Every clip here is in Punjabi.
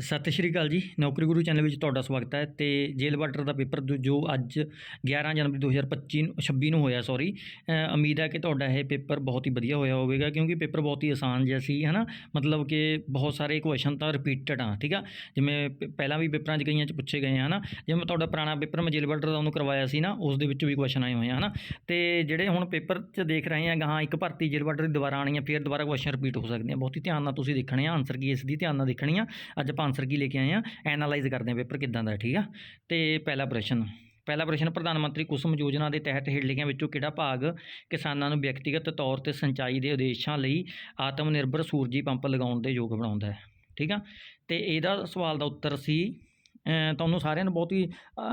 ਸਤਿ ਸ਼੍ਰੀ ਅਕਾਲ ਜੀ। ਨੌਕਰੀ ਗੁਰੂ ਚੈਨਲ ਵਿੱਚ ਤੁਹਾਡਾ ਸਵਾਗਤ ਹੈ ਤੇ ਜੇਲ੍ਹ ਵਾਟਰ ਦਾ ਪੇਪਰ ਦੂ- ਜੋ ਅੱਜ 11 ਜਨਵਰੀ 2025 ਨੂੰ 26 ਨੂੰ ਹੋਇਆ ਸੌਰੀ ਉਮੀਦ ਹੈ ਕਿ ਤੁਹਾਡਾ ਇਹ ਪੇਪਰ ਬਹੁਤ ਹੀ ਵਧੀਆ ਹੋਇਆ ਹੋਵੇਗਾ ਕਿਉਂਕਿ ਪੇਪਰ ਬਹੁਤ ਹੀ ਆਸਾਨ ਜਿਹਾ ਸੀ ਹੈ ਨਾ ਮਤਲਬ ਕਿ ਬਹੁਤ ਸਾਰੇ ਕੁਐਸਚਨ ਤਾਂ ਰਿਪੀਟਡ ਆ, ਠੀਕ ਆ? ਜਿਵੇਂ ਪਹਿਲਾਂ ਵੀ ਪੇਪਰਾਂ 'ਚ ਕਈਆਂ 'ਚ ਪੁੱਛੇ ਗਏ ਆ, ਹਨਾ? ਜਿਵੇਂ ਤੁਹਾਡਾ ਪੁਰਾਣਾ ਪੇਪਰ ਮੈਂ ਜੇਲ੍ਹ ਵਾਟਰ ਦਾ ਉਹਨੂੰ ਕਰਵਾਇਆ ਸੀ ਨਾ, ਉਸ ਦੇ ਵਿੱਚ ਵੀ ਕੁਐਸਚਨ ਆਏ ਹੋਏ ਆ, ਹਨਾ? ਤੇ ਜਿਹੜੇ ਹੁਣ ਪੇਪਰ 'ਚ ਦੇਖ ਰਹੇ ਆ ਗਾਹਾਂ ਇੱਕ ਭਰਤੀ ਜੇਲ੍ਹ ਵਾਟਰ ਦੀ ਦੁਬਾਰਾ ਆਣੀ ਆ, ਫਿਰ ਦੁਬਾਰਾ ਕੁਐਸਚਨ ਰਿਪੀਟ ਹੋ ਸਕਦੇ ਆ। ਬਹੁਤ ਹੀ ਧਿਆਨ ਨਾਲ ਤੁਸੀਂ ਦੇਖਣੇ ਆ ਆਨਸਰ ਕੀ ਇਸ ਦੀ ਧਿਆਨ ਨਾਲ ਦੇਖਣੀ ਆ। ਅੱਜ ਆਪਾਂ ਆਨਸਰ ਕੀ ਲੈ ਕੇ ਆਏ ਆ? ਐਨਾਲਾਈਜ਼ ਕਰਦੇ ਆ ਪੇਪਰ ਕਿੱਦਾਂ ਦਾ, ਠੀਕ ਆ? ਤੇ ਪਹਿਲਾ ਪ੍ਰਸ਼ਨ ਪਹਿਲਾ ਪ੍ਰਸ਼ਨ, ਪ੍ਰਧਾਨ ਮੰਤਰੀ ਕੁਸਮ ਯੋਜਨਾ ਦੇ ਤਹਿਤ ਹੇਠਲੀਆਂ ਵਿੱਚੋਂ ਕਿਹੜਾ ਭਾਗ ਕਿਸਾਨਾਂ ਨੂੰ ਵਿਅਕਤੀਗਤ ਤੌਰ ਤੇ ਸਿੰਚਾਈ ਦੇ ਉਦੇਸ਼ਾਂ ਲਈ ਆਤਮ ਨਿਰਭਰ ਸੂਰਜੀ ਪੰਪ ਲਗਾਉਣ ਦੇ ਯੋਗ ਬਣਾਉਂਦਾ ਹੈ, ਠੀਕ ਆ? ਤੇ ਇਹਦਾ ਸਵਾਲ ਦਾ ਉੱਤਰ ਸੀ ਤੁਹਾਨੂੰ ਸਾਰਿਆਂ ਨੂੰ ਬਹੁਤ ਹੀ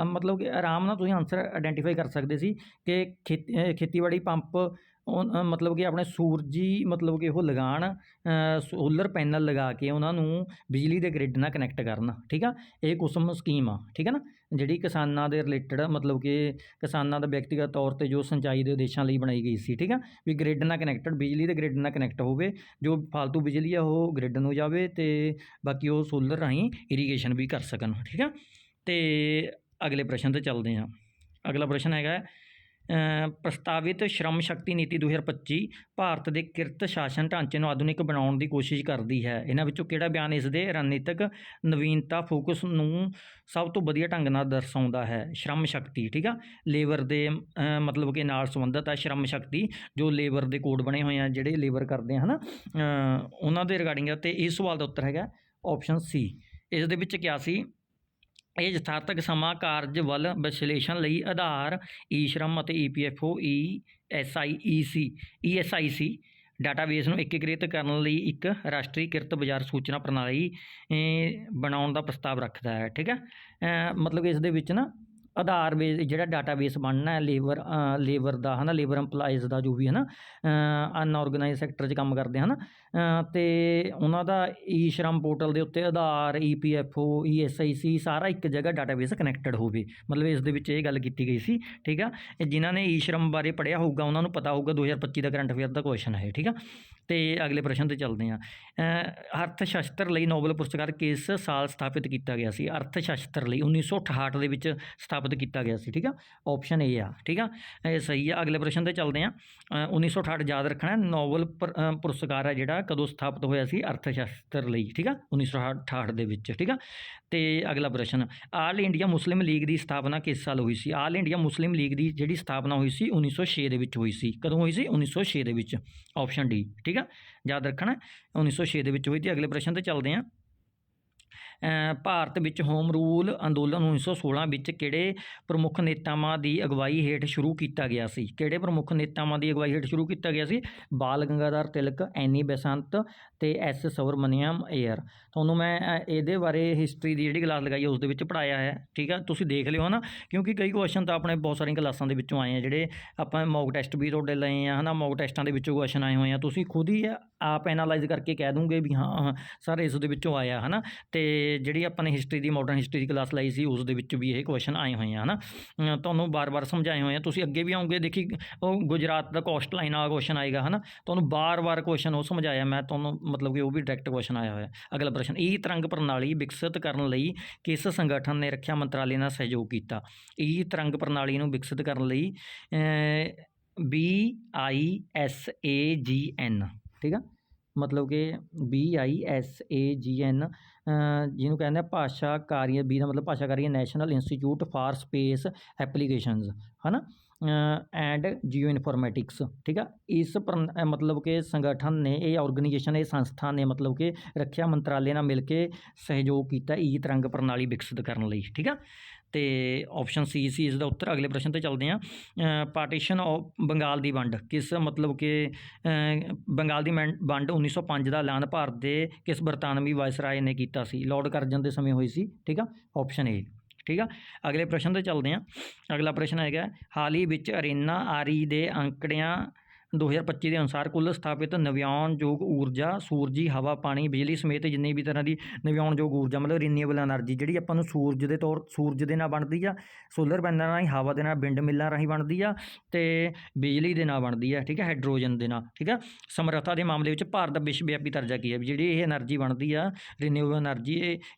ਮਤਲਬ ਕਿ ਆਰਾਮ ਨਾਲ ਤੁਸੀਂ ਆਨਸਰ ਆਇਡੈਂਟੀਫਾਈ ਕਰ ਸਕਦੇ ਸੀ ਕਿ ਖੇਤੀ ਖੇਤੀਬਾੜੀ ਪੰਪ ਉਹ, ਮਤਲਬ ਕਿ ਆਪਣੇ ਸੂਰਜੀ ਮਤਲਬ ਕਿ ਉਹ ਲਗਾਉਣ ਸੋਲਰ ਪੈਨਲ ਲਗਾ ਕੇ ਉਹਨਾਂ ਨੂੰ ਬਿਜਲੀ ਦੇ ਗ੍ਰਿਡ ਨਾਲ ਕਨੈਕਟ ਕਰਨ ਠੀਕ ਆ? ਇਹ ਕੁਸਮ ਸਕੀਮ ਆ ਠੀਕ ਆ ਨਾ? ਜਿਹੜੀ ਕਿਸਾਨਾਂ ਦੇ ਰਿਲੇਟਡ ਮਤਲਬ ਕਿ ਕਿਸਾਨਾਂ ਦਾ ਵਿਅਕਤੀਗਤ ਤੌਰ ਤੇ ਜੋ ਸਿੰਚਾਈ ਦੇ ਉਦੇਸ਼ਾਂ ਲਈ ਬਣਾਈ ਗਈ ਸੀ ਠੀਕ ਆ? ਵੀ ਗ੍ਰਿਡ ਨਾਲ ਕਨੈਕਟਡ ਬਿਜਲੀ ਦੇ ਗ੍ਰਿਡ ਨਾਲ ਕਨੈਕਟ ਹੋਵੇ ਜੋ ਫालतू ਬਿਜਲੀ ਆ ਉਹ ਗ੍ਰਿਡ ਨੂੰ ਜਾਵੇ ਤੇ ਬਾਕੀ ਉਹ ਸੋਲਰ ਰਾਹੀਂ ਇਰੀਗੇਸ਼ਨ ਵੀ ਕਰ ਸਕਣ ਠੀਕ ਆ? ਤੇ ਅਗਲੇ ਪ੍ਰਸ਼ਨ ਤੇ ਚੱਲਦੇ ਹਾਂ ਅਗਲਾ ਪ੍ਰਸ਼ਨ ਹੈਗਾ ਪ੍ਰਸਤਾਵਿਤ ਸ਼੍ਰਮ ਸ਼ਕਤੀ ਨੀਤੀ 2025 ਭਾਰਤ ਦੇ ਕਿਰਤ ਸ਼ਾਸਨ ਢਾਂਚੇ ਨੂੰ ਆਧੁਨਿਕ ਬਣਾਉਣ ਦੀ ਕੋਸ਼ਿਸ਼ ਕਰਦੀ ਹੈ। ਇਹਨਾਂ ਵਿੱਚੋਂ ਕਿਹੜਾ ਬਿਆਨ ਇਸ ਦੇ ਰਣਨੀਤਕ ਨਵੀਨਤਾ ਫੋਕਸ ਨੂੰ ਸਭ ਤੋਂ ਵਧੀਆ ਢੰਗ ਨਾਲ ਦਰਸਾਉਂਦਾ ਹੈ? ਸ਼੍ਰਮ ਸ਼ਕਤੀ, ਠੀਕ ਆ? ਲੇਬਰ ਦੇ ਮਤਲਬ ਕਿ ਨਾਲ ਸੰਬੰਧਿਤ ਹੈ ਸ਼੍ਰਮ ਸ਼ਕਤੀ, ਜੋ ਲੇਬਰ ਦੇ ਕੋਡ ਬਣੇ ਹੋਏ ਆ, ਜਿਹੜੇ ਲੇਬਰ ਕਰਦੇ ਆ, ਹਨਾ? ਉਹਨਾਂ ਦੇ ਰਿਗਾਰਡਿੰਗ ਆ, ਤੇ ਇਸ ਸਵਾਲ ਦਾ ਉੱਤਰ ਹੈਗਾ ਆਪਸ਼ਨ ਸੀ। ਇਸ ਦੇ ਵਿੱਚ ਕਿਹਾ ਸੀ ਇਹ ਯਥਾਰਥਕ ਸਮਾਂ ਕਾਰਜ ਵੱਲ ਵਿਸ਼ਲੇਸ਼ਣ ਲਈ ਆਧਾਰ ਈ ਸ਼ਰਮ ਅਤੇ E P F O E S I E C E S I C database ਨੂੰ ਏਕੀਕ੍ਰਿਤ ਕਰਨ ਲਈ ਇੱਕ ਰਾਸ਼ਟਰੀ ਕਿਰਤ ਬਾਜ਼ਾਰ ਸੂਚਨਾ ਪ੍ਰਣਾਲੀ ਬਣਾਉਣ ਦਾ ਪ੍ਰਸਤਾਵ ਰੱਖਦਾ ਹੈ, ਠੀਕ ਹੈ? ਮਤਲਬ ਇਸ ਦੇ ਵਿੱਚ ਨਾ ਆਧਾਰ ਬੇਸ ਜਿਹੜਾ ਡਾਟਾਬੇਸ ਬਣਨਾ ਹੈ, ਲੇਬਰ ਲੇਬਰ ਦਾ, ਹਨਾ, ਲੇਬਰ EMPLOYEES ਦਾ ਜੋ ਵੀ ਹੈ ਨਾ ਅਨਆਰਗੇਨਾਈਜ਼ ਸੈਕਟਰ 'ਚ ਕੰਮ ਕਰਦੇ ਹਨ ਅਤੇ ਉਹਨਾਂ ਦਾ ਈ ਸ਼ਰਮ ਪੋਰਟਲ ਦੇ ਉੱਤੇ ਆਧਾਰ ਈ P F O E S I ਸੀ ਸਾਰਾ ਇੱਕ ਜਗ੍ਹਾ ਡਾਟਾਬੇਸ ਕਨੈਕਟਡ ਹੋਵੇ। ਮਤਲਬ ਇਸ ਦੇ ਵਿੱਚ ਇਹ ਗੱਲ ਕੀਤੀ ਗਈ ਸੀ ਠੀਕ ਆ? ਜਿਨ੍ਹਾਂ ਨੇ ਈ ਸ਼ਰਮ ਬਾਰੇ ਪੜ੍ਹਿਆ ਹੋਊਗਾ ਉਹਨਾਂ ਨੂੰ ਪਤਾ ਹੋਊਗਾ 2025 ਦਾ ਕਰੰਟ ਅਫੇਅਰ ਦਾ ਕੁਐਸਚਨ ਹੈ ਠੀਕ ਆ? ਤੇ ਅਗਲੇ ਪ੍ਰਸ਼ਨ ਤੇ ਚੱਲਦੇ ਹਾਂ। ਅ, ਅਰਥ ਸ਼ਾਸਤਰ ਲਈ ਨੋਬਲ ਪੁਰਸਕਾਰ ਕਿਸ ਸਾਲ ਸਥਾਪਿਤ ਕੀਤਾ ਗਿਆ ਸੀ? ਅਰਥ ਸ਼ਾਸਤਰ ਲਈ 1968 ਦੇ ਵਿੱਚ ਸਥਾਪਿਤ ਕੀਤਾ ਗਿਆ ਸੀ ਠੀਕ ਆ? ਆਪਸ਼ਨ ਏ ਆ ਠੀਕ ਆ? ਇਹ ਸਹੀ ਆ। ਅਗਲੇ ਪ੍ਰਸ਼ਨ ਤੇ ਚੱਲਦੇ ਹਾਂ। ਅ, 1968 ਯਾਦ ਰੱਖਣਾ ਨੋਬਲ ਪਰ- ਪੁਰਸਕਾਰ ਹੈ ਜਿਹੜਾ ਕਦੋਂ ਸਥਾਪਿਤ ਹੋਇਆ ਸੀ ਅਰਥ ਸ਼ਾਸਤਰ ਲਈ ਠੀਕ ਆ? 1968 ਦੇ ਵਿੱਚ ਠੀਕ ਆ? ਤੇ ਅਗਲਾ ਪ੍ਰਸ਼ਨ ਆਲ ਇੰਡੀਆ ਮੁਸਲਿਮ ਲੀਗ ਦੀ ਸਥਾਪਨਾ ਕਿਸ ਸਾਲ ਹੋਈ ਸੀ? ਆਲ ਇੰਡੀਆ ਮੁਸਲਿਮ ਲੀਗ ਦੀ ਜਿਹੜੀ ਸਥਾਪਨਾ ਹੋਈ ਸੀ 1906 ਦੇ ਵਿੱਚ ਹੋਈ ਸੀ। ਕਦੋਂ ਹੋਈ ਸੀ? 1906 ਦੇ ਵਿੱਚ ਆਪਸ਼ਨ ਡੀ ਠੀਕ ਆ? ਯਾਦ ਰੱਖਣਾ ਹੈ, 1906 ਦੇ ਵਿੱਚ ਹੋਈ ਤੇ ਅਗਲੇ ਪ੍ਰਸ਼ਨ ਤੇ ਚੱਲਦੇ ਹਾਂ ਭਾਰਤ ਵਿੱਚ ਹੋਮ ਰੂਲ ਅੰਦੋਲਨ 1916 ਵਿੱਚ ਕਿਹੜੇ ਪ੍ਰਮੁੱਖ ਨੇਤਾਵਾਂ ਦੀ ਅਗਵਾਈ ਹੇਠ ਸ਼ੁਰੂ ਕੀਤਾ ਗਿਆ ਸੀ? ਕਿਹੜੇ ਪ੍ਰਮੁੱਖ ਨੇਤਾਵਾਂ ਦੀ ਅਗਵਾਈ ਹੇਠ ਸ਼ੁਰੂ ਕੀਤਾ ਗਿਆ ਸੀ? ਬਾਲ ਗੰਗਾਧਰ ਤਿਲਕ, ਐਨੀ ਬਸੰਤ ਤੇ ਐਸ ਸਵਰਮਨੀਅਮ ਏਅਰ ਤੁਹਾਨੂੰ ਮੈਂ ਇਹਦੇ ਬਾਰੇ ਹਿਸਟਰੀ ਦੀ ਜਿਹੜੀ ਕਲਾਸ ਲਗਾਈ ਉਸ ਦੇ ਵਿੱਚ ਪੜਾਇਆ ਹੈ, ਠੀਕ ਆ? ਤੁਸੀਂ ਦੇਖ ਲਿਓ ਨਾ ਕਿਉਂਕਿ ਕਈ ਕੁਐਸਚਨ ਤਾਂ ਆਪਣੇ ਬਹੁਤ ਸਾਰੀਆਂ ਕਲਾਸਾਂ ਦੇ ਵਿੱਚੋਂ ਆਏ ਆ, ਜਿਹੜੇ ਆਪਾਂ ਮੌਕ ਟੈਸਟ ਵੀ ਤੁਹਾਡੇ ਲਏ ਆ, ਹਨਾ? ਮੌਕ ਟੈਸਟਾਂ ਦੇ ਵਿੱਚੋਂ ਕੁਐਸਚਨ ਆਏ ਹੋਏ ਆ। ਤੁਸੀਂ ਖੁਦ ਹੀ ਆਪ ਐਨਾਲਾਈਜ਼ ਕਰਕੇ ਕਹਿ ਦੂੰਗੇ ਵੀ ਹਾਂ ਸਰ ਇਸ ਦੇ ਵਿੱਚੋਂ ਆਇਆ, ਹਨਾ? ਤੇ ਜਿਹੜੀ ਆਪਾਂ ਨੇ ਹਿਸਟਰੀ ਦੀ ਮਾਡਰਨ ਹਿਸਟਰੀ ਦੀ ਕਲਾਸ ਲਈ ਸੀ, ਉਸ ਦੇ ਵਿੱਚ ਵੀ ਇਹ ਕੁਐਸਚਨ ਆਏ ਹੋਏ ਆ, ਹਨਾ? ਅਮ ਤੁਹਾਨੂੰ ਬਾਰ-ਬਾਰ ਸਮਝਾਏ ਹੋਏ ਆ। ਤੁਸੀਂ ਅੱਗੇ ਵੀ ਆਉਂਗੇ, ਦੇਖੀ, ਉਹ ਗੁਜਰਾਤ ਦਾ ਕੋਸਟ ਲਾਈਨ ਵਾਲਾ ਕੁਐਸਚਨ ਆਏਗਾ, ਹਨਾ? ਤੁਹਾਨੂੰ ਬਾਰ-ਬਾਰ ਕੁਐਸਚਨ ਉਹ ਸਮਝਾਇਆ, ਮੈਂ ਤੁਹਾਨੂੰ ਮਤਲਬ ਕਿ ਉਹ ਵੀ ਡਾਇਰੈਕਟ ਕੁਐਸਚਨ ਆਇਆ ਹੋਇਆ। ਅਗਲਾ ਪ੍ਰਸ਼ਨ ਈ ਤਰੰਗ ਪ੍ਰਣਾਲੀ ਵਿਕਸਿਤ ਕਰਨ ਲਈ ਕਿਸ ਸੰਗਠਨ ਨੇ ਰੱਖਿਆ ਮੰਤਰਾਲੇ ਨਾਲ ਸਹਿਯੋਗ ਕੀਤਾ? ਈ ਤਰੰਗ ਪ੍ਰਣਾਲੀ ਨੂੰ ਵਿਕਸਿਤ ਕਰਨ ਲਈ ਬੀ ਆਈ ਐਸ ਏ ਜੀ ਐਨ ਠੀਕ ਆ? ਮਤਲਬ ਕਿ ਬੀ ਆਈ ਐਸ ਏ ਜੀ ਐਨ ਜਿਹਨੂੰ ਕਹਿੰਦੇ ਆ ਭਾਸ਼ਾ ਕਾਰੀਆ ਬੀ ਦਾ ਮਤਲਬ Bhaskaracharya National Institute for Space Applications ਨਾ ਐਂਡ ਜੀਓ ਇਨਫੋਰਮੈਟਿਕਸ ਠੀਕ ਆ? ਇਸ ਪ੍ਰਣ- ਮਤਲਬ ਕਿ ਸੰਗਠਨ ਨੇ ਇਹ ਆਰਗੇਨਾਈਜੇਸ਼ਨ ਇਹ ਸੰਸਥਾ ਨੇ ਮਤਲਬ ਕਿ ਰੱਖਿਆ ਮੰਤਰਾਲੇ ਨਾਲ ਮਿਲ ਕੇ ਸਹਿਯੋਗ ਕੀਤਾ ਈ ਤਰੰਗ ਪ੍ਰਣਾਲੀ ਵਿਕਸਿਤ ਕਰਨ ਲਈ, ਠੀਕ ਆ? ਤੇ ਆਪਸ਼ਨ ਸੀ ਸੀ ਇਸ ਦਾ ਉੱਤਰ ਅਗਲੇ ਪ੍ਰਸ਼ਨ ਤੇ ਚੱਲਦੇ ਹਾਂ ਪਾਰਟੀਸ਼ਨ ਆਫ ਬੰਗਾਲ ਦੀ ਵੰਡ, ਕਿਸ ਮਤਲਬ ਕਿ ਬੰਗਾਲ ਦੀ ਮੈਨ- ਵੰਡ 1905 ਦਾ ਐਲਾਨ ਭਾਰਤ ਦੇ ਕਿਸ ਬਰਤਾਨਵੀ ਵਾਇਸਰਾਏ ਨੇ ਕੀਤਾ ਸੀ? ਲਾਰਡ ਕਰਜਨ ਦੇ ਸਮੇਂ ਹੋਈ ਸੀ, ਠੀਕ ਆ? ਆਪਸ਼ਨ ਏ ਠੀਕ ਆ? ਅਗਲੇ ਪ੍ਰਸ਼ਨ ਤੇ ਚੱਲਦੇ ਹਾਂ ਅਗਲਾ ਪ੍ਰਸ਼ਨ ਹੈਗਾ, ਹਾਲ ਹੀ ਵਿੱਚ ਅਰੀਨਾ ਆਰੀ ਦੇ ਅੰਕੜਿਆਂ 2025 ਦੇ ਅਨੁਸਾਰ ਕੁੱਲ ਸਥਾਪਿਤ ਨਵਿਆਉਣਯੋਗ ਊਰਜਾ, ਸੂਰਜੀ, ਹਵਾ, ਪਾਣੀ, ਬਿਜਲੀ ਸਮੇਤ ਜਿੰਨੀ ਵੀ ਤਰ੍ਹਾਂ ਦੀ ਨਵਿਆਉਣਯੋਗ ਊਰਜਾ, ਮਤਲਬ ਰੀਨਿਊਏਬਲ એનર્ਜੀ ਜਿਹੜੀ ਆਪਾਂ ਨੂੰ ਸੂਰਜ ਦੇ ਤੌਰ, ਸੂਰਜ ਦੇ ਨਾਲ ਬਣਦੀ ਆ ਸੋਲਰ ਪੈਨਲਾਂ ਰਾਹੀਂ, ਹਵਾ ਦੇ ਨਾਲ, ਵਿੰਡ ਮਿੱਲਾਂ ਰਾਹੀਂ ਬਣਦੀ ਆ ਤੇ ਬਿਜਲੀ ਦੇ ਨਾਲ ਬਣਦੀ ਆ, ਠੀਕ ਹੈ ਹਾਈਡਰੋਜਨ ਦੇ ਨਾਲ, ਠੀਕ ਆ। ਸਮਰੱਥਾ ਦੇ ਮਾਮਲੇ ਵਿੱਚ ਭਾਰਤ ਦਾ ਵਿਸ਼ਵ ਵਿਆਪੀ ਦਰਜਾ ਕੀ ਹੈ ਜਿਹੜੀ ਇਹ એનર્ਜੀ ਬਣਦੀ ਆ ਰੀਨਿਊਏਬਲ એનર્ਜੀ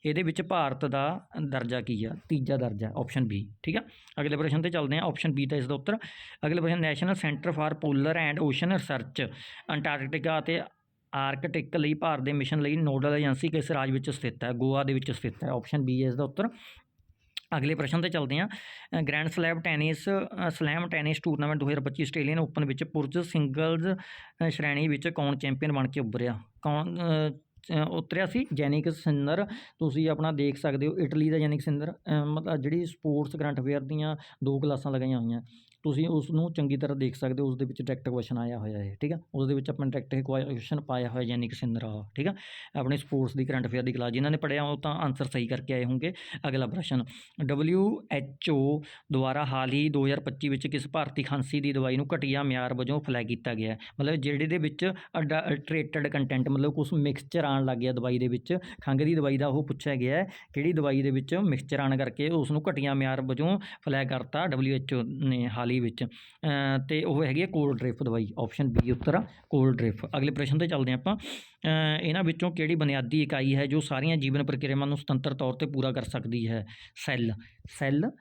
ਇਹਦੇ ਵਿੱਚ ਭਾਰਤ ਦਾ ਦਰਜਾ ਕੀ ਆ, ਤੀਜਾ ਦਰਜਾ ਆਪਸ਼ਨ ਬੀ ਠੀਕ ਆ। ਅਗਲੇ ਪ੍ਰਸ਼ਨ ਤੇ ਚੱਲਦੇ ਆ ਆਪਸ਼ਨ ਬੀ ਦਾ ਇਸ ਦਾ ਉੱਤਰ। ਅਗਲੇ ਪ੍ਰਸ਼ਨ National Centre for Polar and Ocean Research Antarctica ਅਤੇ ਆਰਕਟਿਕ ਲਈ ਭਾਰਤ ਦੇ ਮਿਸ਼ਨ ਲਈ ਨੋਡਲ ਏਜੰਸੀ ਕਿਸ ਰਾਜ ਵਿੱਚ ਸਥਿਤ ਹੈ? ਗੋਆ ਦੇ ਵਿੱਚ ਸਥਿਤ ਹੈ। ਆਪਸ਼ਨ ਬੀ ਹੈ ਇਸ ਦਾ ਉੱਤਰ। ਅਗਲੇ ਪ੍ਰਸ਼ਨ ਤੇ ਚੱਲਦੇ ਹਾਂ। Grand slab tennis slam tennis tournament 2025 Australian Open ਵਿੱਚ ਪੁਰਸ਼ ਸਿੰਗਲਜ਼ ਸ਼੍ਰੇਣੀ ਵਿੱਚ ਕੌਣ ਚੈਂਪੀਅਨ ਬਣ ਕੇ ਉੱਭਰਿਆ? ਕੌਣ ਉਤਰਿਆ ਸੀ? ਜੈਨਿਕ ਸਿੰਨਰ ਤੁਸੀਂ ਆਪਣਾ ਦੇਖ ਸਕਦੇ ਹੋ ਇਟਲੀ ਦਾ ਜੈਨਿਕ ਸਿੰਨਰ ਮਤਲਬ ਜਿਹੜੀ ਸਪੋਰਟਸ ਕਰੰਟ ਅਫੇਅਰ ਦੀਆਂ ਦੋ ਕਲਾਸਾਂ ਲਗਾਈਆਂ ਹੋਈਆਂ। ਤੁਸੀਂ ਉਸ ਨੂੰ ਚੰਗੀ ਤਰ੍ਹਾਂ ਦੇਖ ਸਕਦੇ ਹੋ ਉਸ ਦੇ ਵਿੱਚ ਡਾਇਰੈਕਟ ਕੁਐਸਚਨ ਆਇਆ ਹੋਇਆ ਹੈ ਠੀਕ ਹੈ ਉਸ ਦੇ ਵਿੱਚ ਆਪਾਂ ਡਾਇਰੈਕਟ ਕੁਐਸਚਨ ਪਾਇਆ ਹੋਇਆ ਜੈਨਿਕ ਸਿੰਨਰ ਵਾਲਾ ਠੀਕ ਹੈ ਆਪਣੇ ਸਪੋਰਟਸ ਦੀ ਕਰੰਟ ਅਫੇਅਰ ਦੀ ਕਲਾਸ ਜਿਨ੍ਹਾਂ ਨੇ ਪੜ੍ਹਿਆ ਉਹ ਤਾਂ ਆਨਸਰ ਸਹੀ ਕਰਕੇ ਆਏ ਹੋਣਗੇ। ਅਗਲਾ ਪ੍ਰਸ਼ਨ ਡਬਲਯੂ ਐਚ ਓ ਦੁਆਰਾ ਹਾਲ ਹੀ 2025 ਵਿੱਚ ਕਿਸ ਭਾਰਤੀ ਖਾਂਸੀ ਦੀ ਦਵਾਈ ਨੂੰ ਘਟੀਆ ਮਿਆਰ ਵਜੋਂ ਫਲੈਗ ਕੀਤਾ ਗਿਆ ਮਤਲਬ ਜਿਹੜੇ ਦੇ ਵਿੱਚ ਅਡਲਟਰੇਟਡ ਕੰਟੈਂਟ ਮਤਲਬ ਕੁਝ ਮਿਕਸਚਰ ਆਉਣ ਲੱਗ ਗਿਆ ਦਵਾਈ ਦੇ ਵਿੱਚ, ਖੰਘ ਦੀ ਦਵਾਈ ਦਾ ਉਹ ਪੁੱਛਿਆ ਗਿਆ ਹੈ, ਕਿਹੜੀ ਦਵਾਈ ਦੇ ਵਿੱਚ ਮਿਕਸਚਰ ਆਉਣ ਕਰਕੇ ਉਸ ਨੂੰ ਘਟੀਆ ਮਿਆਰ ਵਜੋਂ ਫਲੈਗ ਕਰਤਾ ਡਬਲਯੂ ਐਚ ਓ ਨੇ ਹਾਲ ਹੀ ਵਿੱਚ। ਅ, ਤੇ ਉਹ ਹੈਗੀ ਹੈ ਕੋਲਡ ਡ੍ਰਿਪ ਦਵਾਈ ਆਪਸ਼ਨ ਬੀ ਉੱਤਰ ਆ ਕੋਲਡ ਡ੍ਰਿਪ ਅਗਲੇ ਪ੍ਰਸ਼ਨ ਤੇ ਚੱਲਦੇ ਹਾਂ ਆਪਾਂ। ਇਹਨਾਂ ਵਿੱਚੋਂ ਕਿਹੜੀ ਬੁਨਿਆਦੀ ਇਕਾਈ ਹੈ ਜੋ ਸਾਰੀਆਂ ਜੀਵਨ ਪ੍ਰਕਿਰਿਆਵਾਂ ਨੂੰ ਸੁਤੰਤਰ ਤੌਰ ਤੇ ਪੂਰਾ ਕਰ ਸਕਦੀ ਹੈ? ਸੈੱਲ। ਸੈੱਲ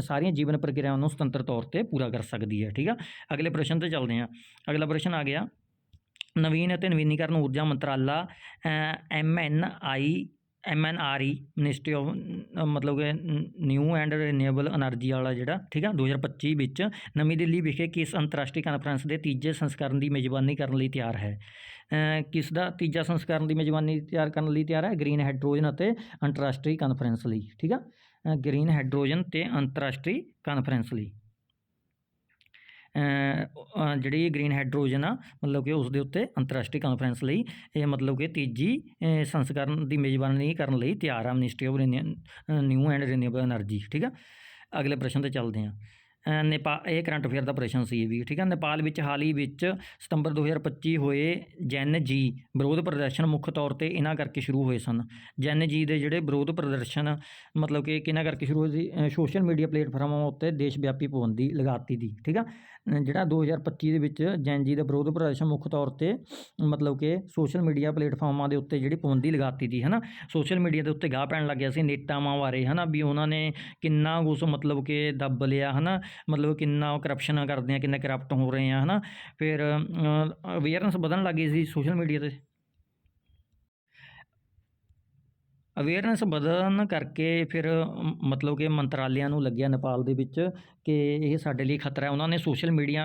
ਸਾਰੀਆਂ ਜੀਵਨ ਪ੍ਰਕਿਰਿਆਵਾਂ ਨੂੰ ਸੁਤੰਤਰ ਤੌਰ ਤੇ ਪੂਰਾ ਕਰ ਸਕਦੀ ਹੈ ਠੀਕ ਆ? ਅਗਲੇ ਪ੍ਰਸ਼ਨ ਤੇ ਚੱਲਦੇ ਹਾਂ। ਅਗਲਾ ਪ੍ਰਸ਼ਨ ਆ ਗਿਆ। ਨਵੀਨ ਅਤੇ ਨਵੀਨੀਕਰਨ ਊਰਜਾ ਮੰਤਰਾਲਾ M N I M N R E ministry of ਮਤਲਬ ਕਿ ਨਿਊ ਐਂਡ ਰੀਨੇਬਲ એનર્ਜੀ ਵਾਲਾ ਜਿਹੜਾ, ਠੀਕ ਆ 2025 ਵਿੱਚ ਨਵੀਂ ਦਿੱਲੀ ਵਿਖੇ ਕਿਸ ਅੰਤਰਰਾਸ਼ਟਰੀ ਕਾਨਫਰੰਸ ਦੇ ਤੀਜੇ ਸੰਸਕਰਨ ਦੀ ਮੇਜ਼ਬਾਨੀ ਕਰਨ ਲਈ ਤਿਆਰ ਹੈ? ਕਿਸ ਦਾ ਤੀਜਾ ਸੰਸਕਰਨ ਦੀ ਮੇਜ਼ਬਾਨੀ ਤਿਆਰ ਕਰਨ ਲਈ ਤਿਆਰ ਹੈ? ਗ੍ਰੀਨ ਹਾਈਡਰੋਜਨ ਅਤੇ ਅੰਤਰਰਾਸ਼ਟਰੀ ਕਾਨਫਰੰਸ ਲਈ, ਠੀਕ ਆ? ਗ੍ਰੀਨ ਹਾਈਡਰੋਜਨ ਤੇ ਅੰਤਰਰਾਸ਼ਟਰੀ ਕਾਨਫਰੰਸ ਲਈ। ਜਿਹੜੀ ਗ੍ਰੀਨ ਹਾਈਡਰੋਜਨ ਆ, ਮਤਲਬ ਕਿ ਉਸ ਦੇ ਉੱਤੇ ਅੰਤਰਰਾਸ਼ਟਰੀ ਕਾਨਫਰੰਸ ਲਈ, ਇਹ ਮਤਲਬ ਕਿ ਤੀਜੀ ਸੰਸਕਰਨ ਦੀ ਮੇਜ਼ਬਾਨੀ ਕਰਨ ਲਈ ਤਿਆਰ ਆ ministry of new and renewable energy ਠੀਕ ਆ? ਅਗਲੇ ਪ੍ਰਸ਼ਨ ਤੇ ਚੱਲਦੇ ਆ ਨੇਪਾਲ ਇਹ ਕਰੰਟ ਅਫੇਅਰ ਦਾ ਪ੍ਰਸ਼ਨ ਸੀ ਇਹ ਵੀ, ਠੀਕ ਆ? ਨੇਪਾਲ ਵਿੱਚ ਹਾਲ ਹੀ ਵਿੱਚ ਸਤੰਬਰ 2025 ਹੋਏ ਜੈਨ ਜੀ ਵਿਰੋਧ ਪ੍ਰਦਰਸ਼ਨ ਮੁੱਖ ਤੌਰ ਤੇ ਇਹਨਾਂ ਕਰਕੇ ਸ਼ੁਰੂ ਹੋਏ ਸਨ। ਜੈਨ ਜੀ ਦੇ ਜਿਹੜੇ ਵਿਰੋਧ ਪ੍ਰਦਰਸ਼ਨ, ਮਤਲਬ ਕਿ ਕਿਹਨਾਂ ਕਰਕੇ ਸ਼ੁਰੂ ਹੋਏ ਸੀ? ਸੋਸ਼ਲ ਮੀਡੀਆ ਪਲੇਟਫਾਰਮਾਂ ਉੱਤੇ ਦੇਸ਼ ਵਿਆਪੀ ਪਾਬੰਦੀ ਲਗਾਤੀ ਦੀ, ਠੀਕ ਆ? ਜਿਹੜਾ 2025 ਦੇ ਵਿੱਚ ਜੈਨ ਜੀ ਦਾ ਵਿਰੋਧ ਪ੍ਰਦਰਸ਼ਨ ਮੁੱਖ ਤੌਰ ਤੇ, ਮਤਲਬ ਕਿ ਸੋਸ਼ਲ ਮੀਡੀਆ ਪਲੇਟਫਾਰਮਾਂ ਦੇ ਉੱਤੇ ਜਿਹੜੀ ਪਾਬੰਦੀ ਲਗਾਤੀ ਦੀ ਹੈ ਨਾ ਸੋਸ਼ਲ ਮੀਡੀਆ ਦੇ ਉੱਤੇ ਗਾਹ ਪੈਣ ਲੱਗ ਗਿਆ ਸੀ ਨੇਤਾਵਾਂ ਬਾਰੇ ਹੈ ਨਾ ਵੀ ਉਹਨਾਂ ਨੇ ਕਿੰਨਾ ਕੁਛ ਮਤਲਬ ਕਿ ਦੱਬ ਲਿਆ ਹੈ ਨਾ ਮਤਲਬ ਕਿੰਨਾ ਕਰਪਸ਼ਨ ਕਰਦੇ ਆ ਕਿੰਨਾ ਕਰਪਟ ਹੋ ਰਹੇ ਆ ਹੈ ਨਾ ਫਿਰ ਅਵੇਅਰਨੈਸ ਵਧਣ ਲੱਗ ਗਈ ਸੀ ਸੋਸ਼ਲ ਮੀਡੀਆ ਤੇ। ਅਵੇਅਰਨੈਸ ਵਧਣ ਕਰਕੇ ਫਿਰ ਮਤਲਬ ਕਿ ਮੰਤਰਾਲਿਆਂ ਨੂੰ ਲੱਗਿਆ ਨੇਪਾਲ ਦੇ ਵਿੱਚ ਕਿ ਇਹ ਸਾਡੇ ਲਈ ਖਤਰਾ ਹੈ। ਉਹਨਾਂ ਨੇ ਸੋਸ਼ਲ ਮੀਡੀਆ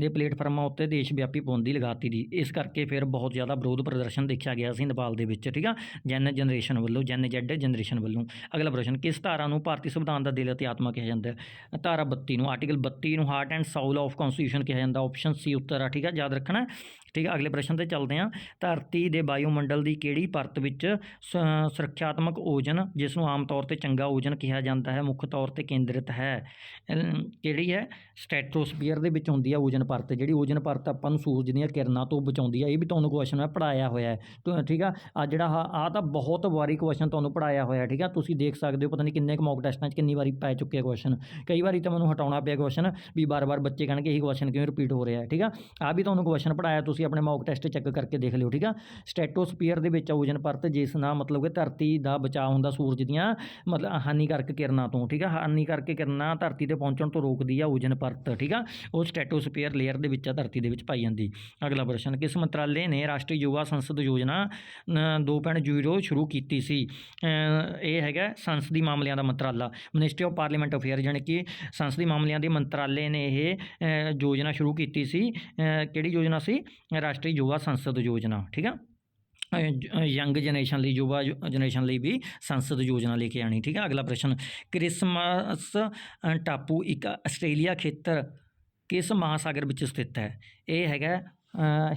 ਦੇ ਪਲੇਟਫਾਰਮਾਂ ਉੱਤੇ ਦੇਸ਼ ਵਿਆਪੀ ਪਾਬੰਦੀ ਲਗਾਤੀ ਦੀ। ਇਸ ਕਰਕੇ ਫਿਰ ਬਹੁਤ ਜ਼ਿਆਦਾ ਵਿਰੋਧ ਪ੍ਰਦਰਸ਼ਨ ਦੇਖਿਆ ਗਿਆ ਸੀ ਨੇਪਾਲ ਦੇ ਵਿੱਚ, ਠੀਕ ਆ? ਜੈਨ ਜਨਰੇਸ਼ਨ ਵੱਲੋਂ, ਜੈਨ ਜੈਡ ਜਨਰੇਸ਼ਨ ਵੱਲੋਂ। ਅਗਲਾ ਪ੍ਰਸ਼ਨ, ਕਿਸ ਧਾਰਾ ਨੂੰ ਭਾਰਤੀ ਸੰਵਿਧਾਨ ਦਾ ਦਿਲ ਅਤੇ ਆਤਮਾ ਕਿਹਾ ਜਾਂਦਾ ਹੈ? ਧਾਰਾ 32 ਨੂੰ, ਆਰਟੀਕਲ 32 ਨੂੰ heart and soul of constitution ਕਿਹਾ ਜਾਂਦਾ। ਆਪਸ਼ਨ ਸੀ ਉੱਤਰ ਆ, ਠੀਕ ਆ? ਯਾਦ ਰੱਖਣਾ। ਠੀਕ ਆ, ਅਗਲੇ ਪ੍ਰਸ਼ਨ ਤੇ ਚੱਲਦੇ ਹਾਂ ਧਰਤੀ ਦੇ ਵਾਯੂਮੰਡਲ ਦੀ ਕਿਹੜੀ ਪਰਤ ਵਿੱਚ ਸ- ਸੁਰੱਖਿਆਤਮਕ ਓਜ਼ਨ, ਜਿਸ ਨੂੰ ਆਮ ਤੌਰ ਤੇ ਚੰਗਾ ਓਜ਼ਨ ਕਿਹਾ ਜਾਂਦਾ ਹੈ, ਮੁੱਖ ਤੌਰ ਤੇ ਕੇਂਦਰਿਤ ਹੈ? ਕਿਹੜੀ ਹੈ? ਸਟ੍ਰੈਟੋਸਫੀਅਰ ਦੇ ਵਿੱਚ ਹੁੰਦੀ ਹੈ ਓਜ਼ਨ ਪਰਤ। ਜਿਹੜੀ ਓਜ਼ਨ ਪਰਤ ਆਪਾਂ ਨੂੰ ਸੂਰਜ ਦੀਆਂ ਕਿਰਨਾਂ ਤੋਂ ਬਚਾਉਂਦੀ ਹੈ ਇਹ ਵੀ ਤੁਹਾਨੂੰ ਕੁਐਸਚਨ ਮੈਂ ਪੜਾਇਆ ਹੋਇਆ ਹੈ। ਠੀਕ ਆ ਆ ਜਿਹੜਾ ਆ ਤਾਂ ਬਹੁਤ ਵਾਰੀ ਕੁਐਸਚਨ ਤੁਹਾਨੂੰ ਪੜਾਇਆ ਹੋਇਆ, ਠੀਕ ਆ। ਤੁਸੀਂ ਦੇਖ ਸਕਦੇ ਹੋ, ਪਤਾ ਨਹੀਂ ਕਿੰਨੇ ਕੁ ਮੌਕ ਟੈਸਟਾਂ 'ਚ ਕਿੰਨੀ ਵਾਰੀ ਪੈ ਚੁੱਕੇ ਕੁਐਸਚਨ ਕਈ ਵਾਰੀ ਤਾਂ ਮੈਨੂੰ ਹਟਾਉਣਾ ਪਿਆ ਕੁਐਸਚਨ ਵੀ ਬਾਰ-ਬਾਰ ਬੱਚੇ ਕਹਿਣਗੇ ਇਹ ਕੁਐਸਚਨ ਕਿਉਂ ਰਿਪੀਟ ਹੋ ਰਿਹਾ ਹੈ, ਠੀਕ ਆ। ਆ ਵੀ ਤੁਹਾਨੂੰ ਕੁਐਸਚਨ ਪੜਾਇਆ ਤੁਸੀਂ ਆਪਣੇ ਮੌਕ ਟੈਸਟ ਚੈੱਕ ਕਰਕੇ ਦੇਖ ਲਿਓ ਠੀਕ ਆ? ਸਟੈਟੋਸਪੀਅਰ ਦੇ ਵਿੱਚ ਓਜ਼ਨ ਪਰਤ ਜਿਸ ਨਾਲ ਮਤਲਬ ਕਿ ਧਰਤੀ ਦਾ ਬਚਾਅ ਹੁੰਦਾ ਸੂਰਜ ਦੀਆਂ ਮਤਲਬ ਹਾਨੀਕਾਰਕ ਕਿਰਨਾਂ ਤੋਂ ਠੀਕ ਆ? ਹਾਨੀਕਾਰਕ ਕਿਰਨਾਂ ਧਰਤੀ ਤੇ ਪਹੁੰਚਣ ਤੋਂ ਰੋਕਦੀ ਆ ਓਜ਼ਨ ਪਰਤ ਠੀਕ ਆ? ਉਹ ਸਟੈਟੋਸਪੀਅਰ ਲੇਅਰ ਦੇ ਵਿੱਚ ਆ ਧਰਤੀ ਦੇ ਵਿੱਚ ਪਾਈ ਜਾਂਦੀ। ਅਗਲਾ ਪ੍ਰਸ਼ਨ ਕਿਸ ਮੰਤਰਾਲੇ ਨੇ ਰਾਸ਼ਟਰੀ ਯੁਵਾ ਸੰਸਦ ਯੋਜਨਾ ਅ, 2.0 ਸ਼ੁਰੂ ਕੀਤੀ ਸੀ? ਇਹ ਹੈਗਾ ਸੰਸਦੀ ਮਾਮਲਿਆਂ ਦਾ ਮੰਤਰਾਲਾ ਮਿਨਿਸਟਰੀ ਆਫ ਪਾਰਲੀਮੈਂਟ ਅਫੇਅਰ ਜਾਣੀ ਕਿ ਸੰਸਦੀ ਮਾਮਲਿਆਂ ਦੇ ਮੰਤਰਾਲੇ ਨੇ ਇਹ ਯੋਜਨਾ ਸ਼ੁਰੂ ਕੀਤੀ ਸੀ। ਕਿਹੜੀ ਯੋਜਨਾ ਸੀ? ਰਾਸ਼ਟਰੀ ਯੁਵਾ ਸੰਸਦ ਯੋਜਨਾ, ਠੀਕ ਆ? ਯੰਗ ਜਨਰੇਸ਼ਨ ਲਈ, ਯੁਵਾ ਜਨਰੇਸ਼ਨ ਲਈ ਵੀ ਸੰਸਦ ਯੋਜਨਾ ਲੈ ਕੇ ਆਣੀ ਠੀਕ ਹੈ ਅਗਲਾ ਪ੍ਰਸ਼ਨ, ਕ੍ਰਿਸਮਸ ਟਾਪੂ ਇੱਕ ਆਸਟ੍ਰੇਲੀਆ ਖੇਤਰ ਕਿਸ ਮਹਾਸਾਗਰ ਵਿੱਚ ਸਥਿਤ ਹੈ? ਇਹ ਹੈਗਾ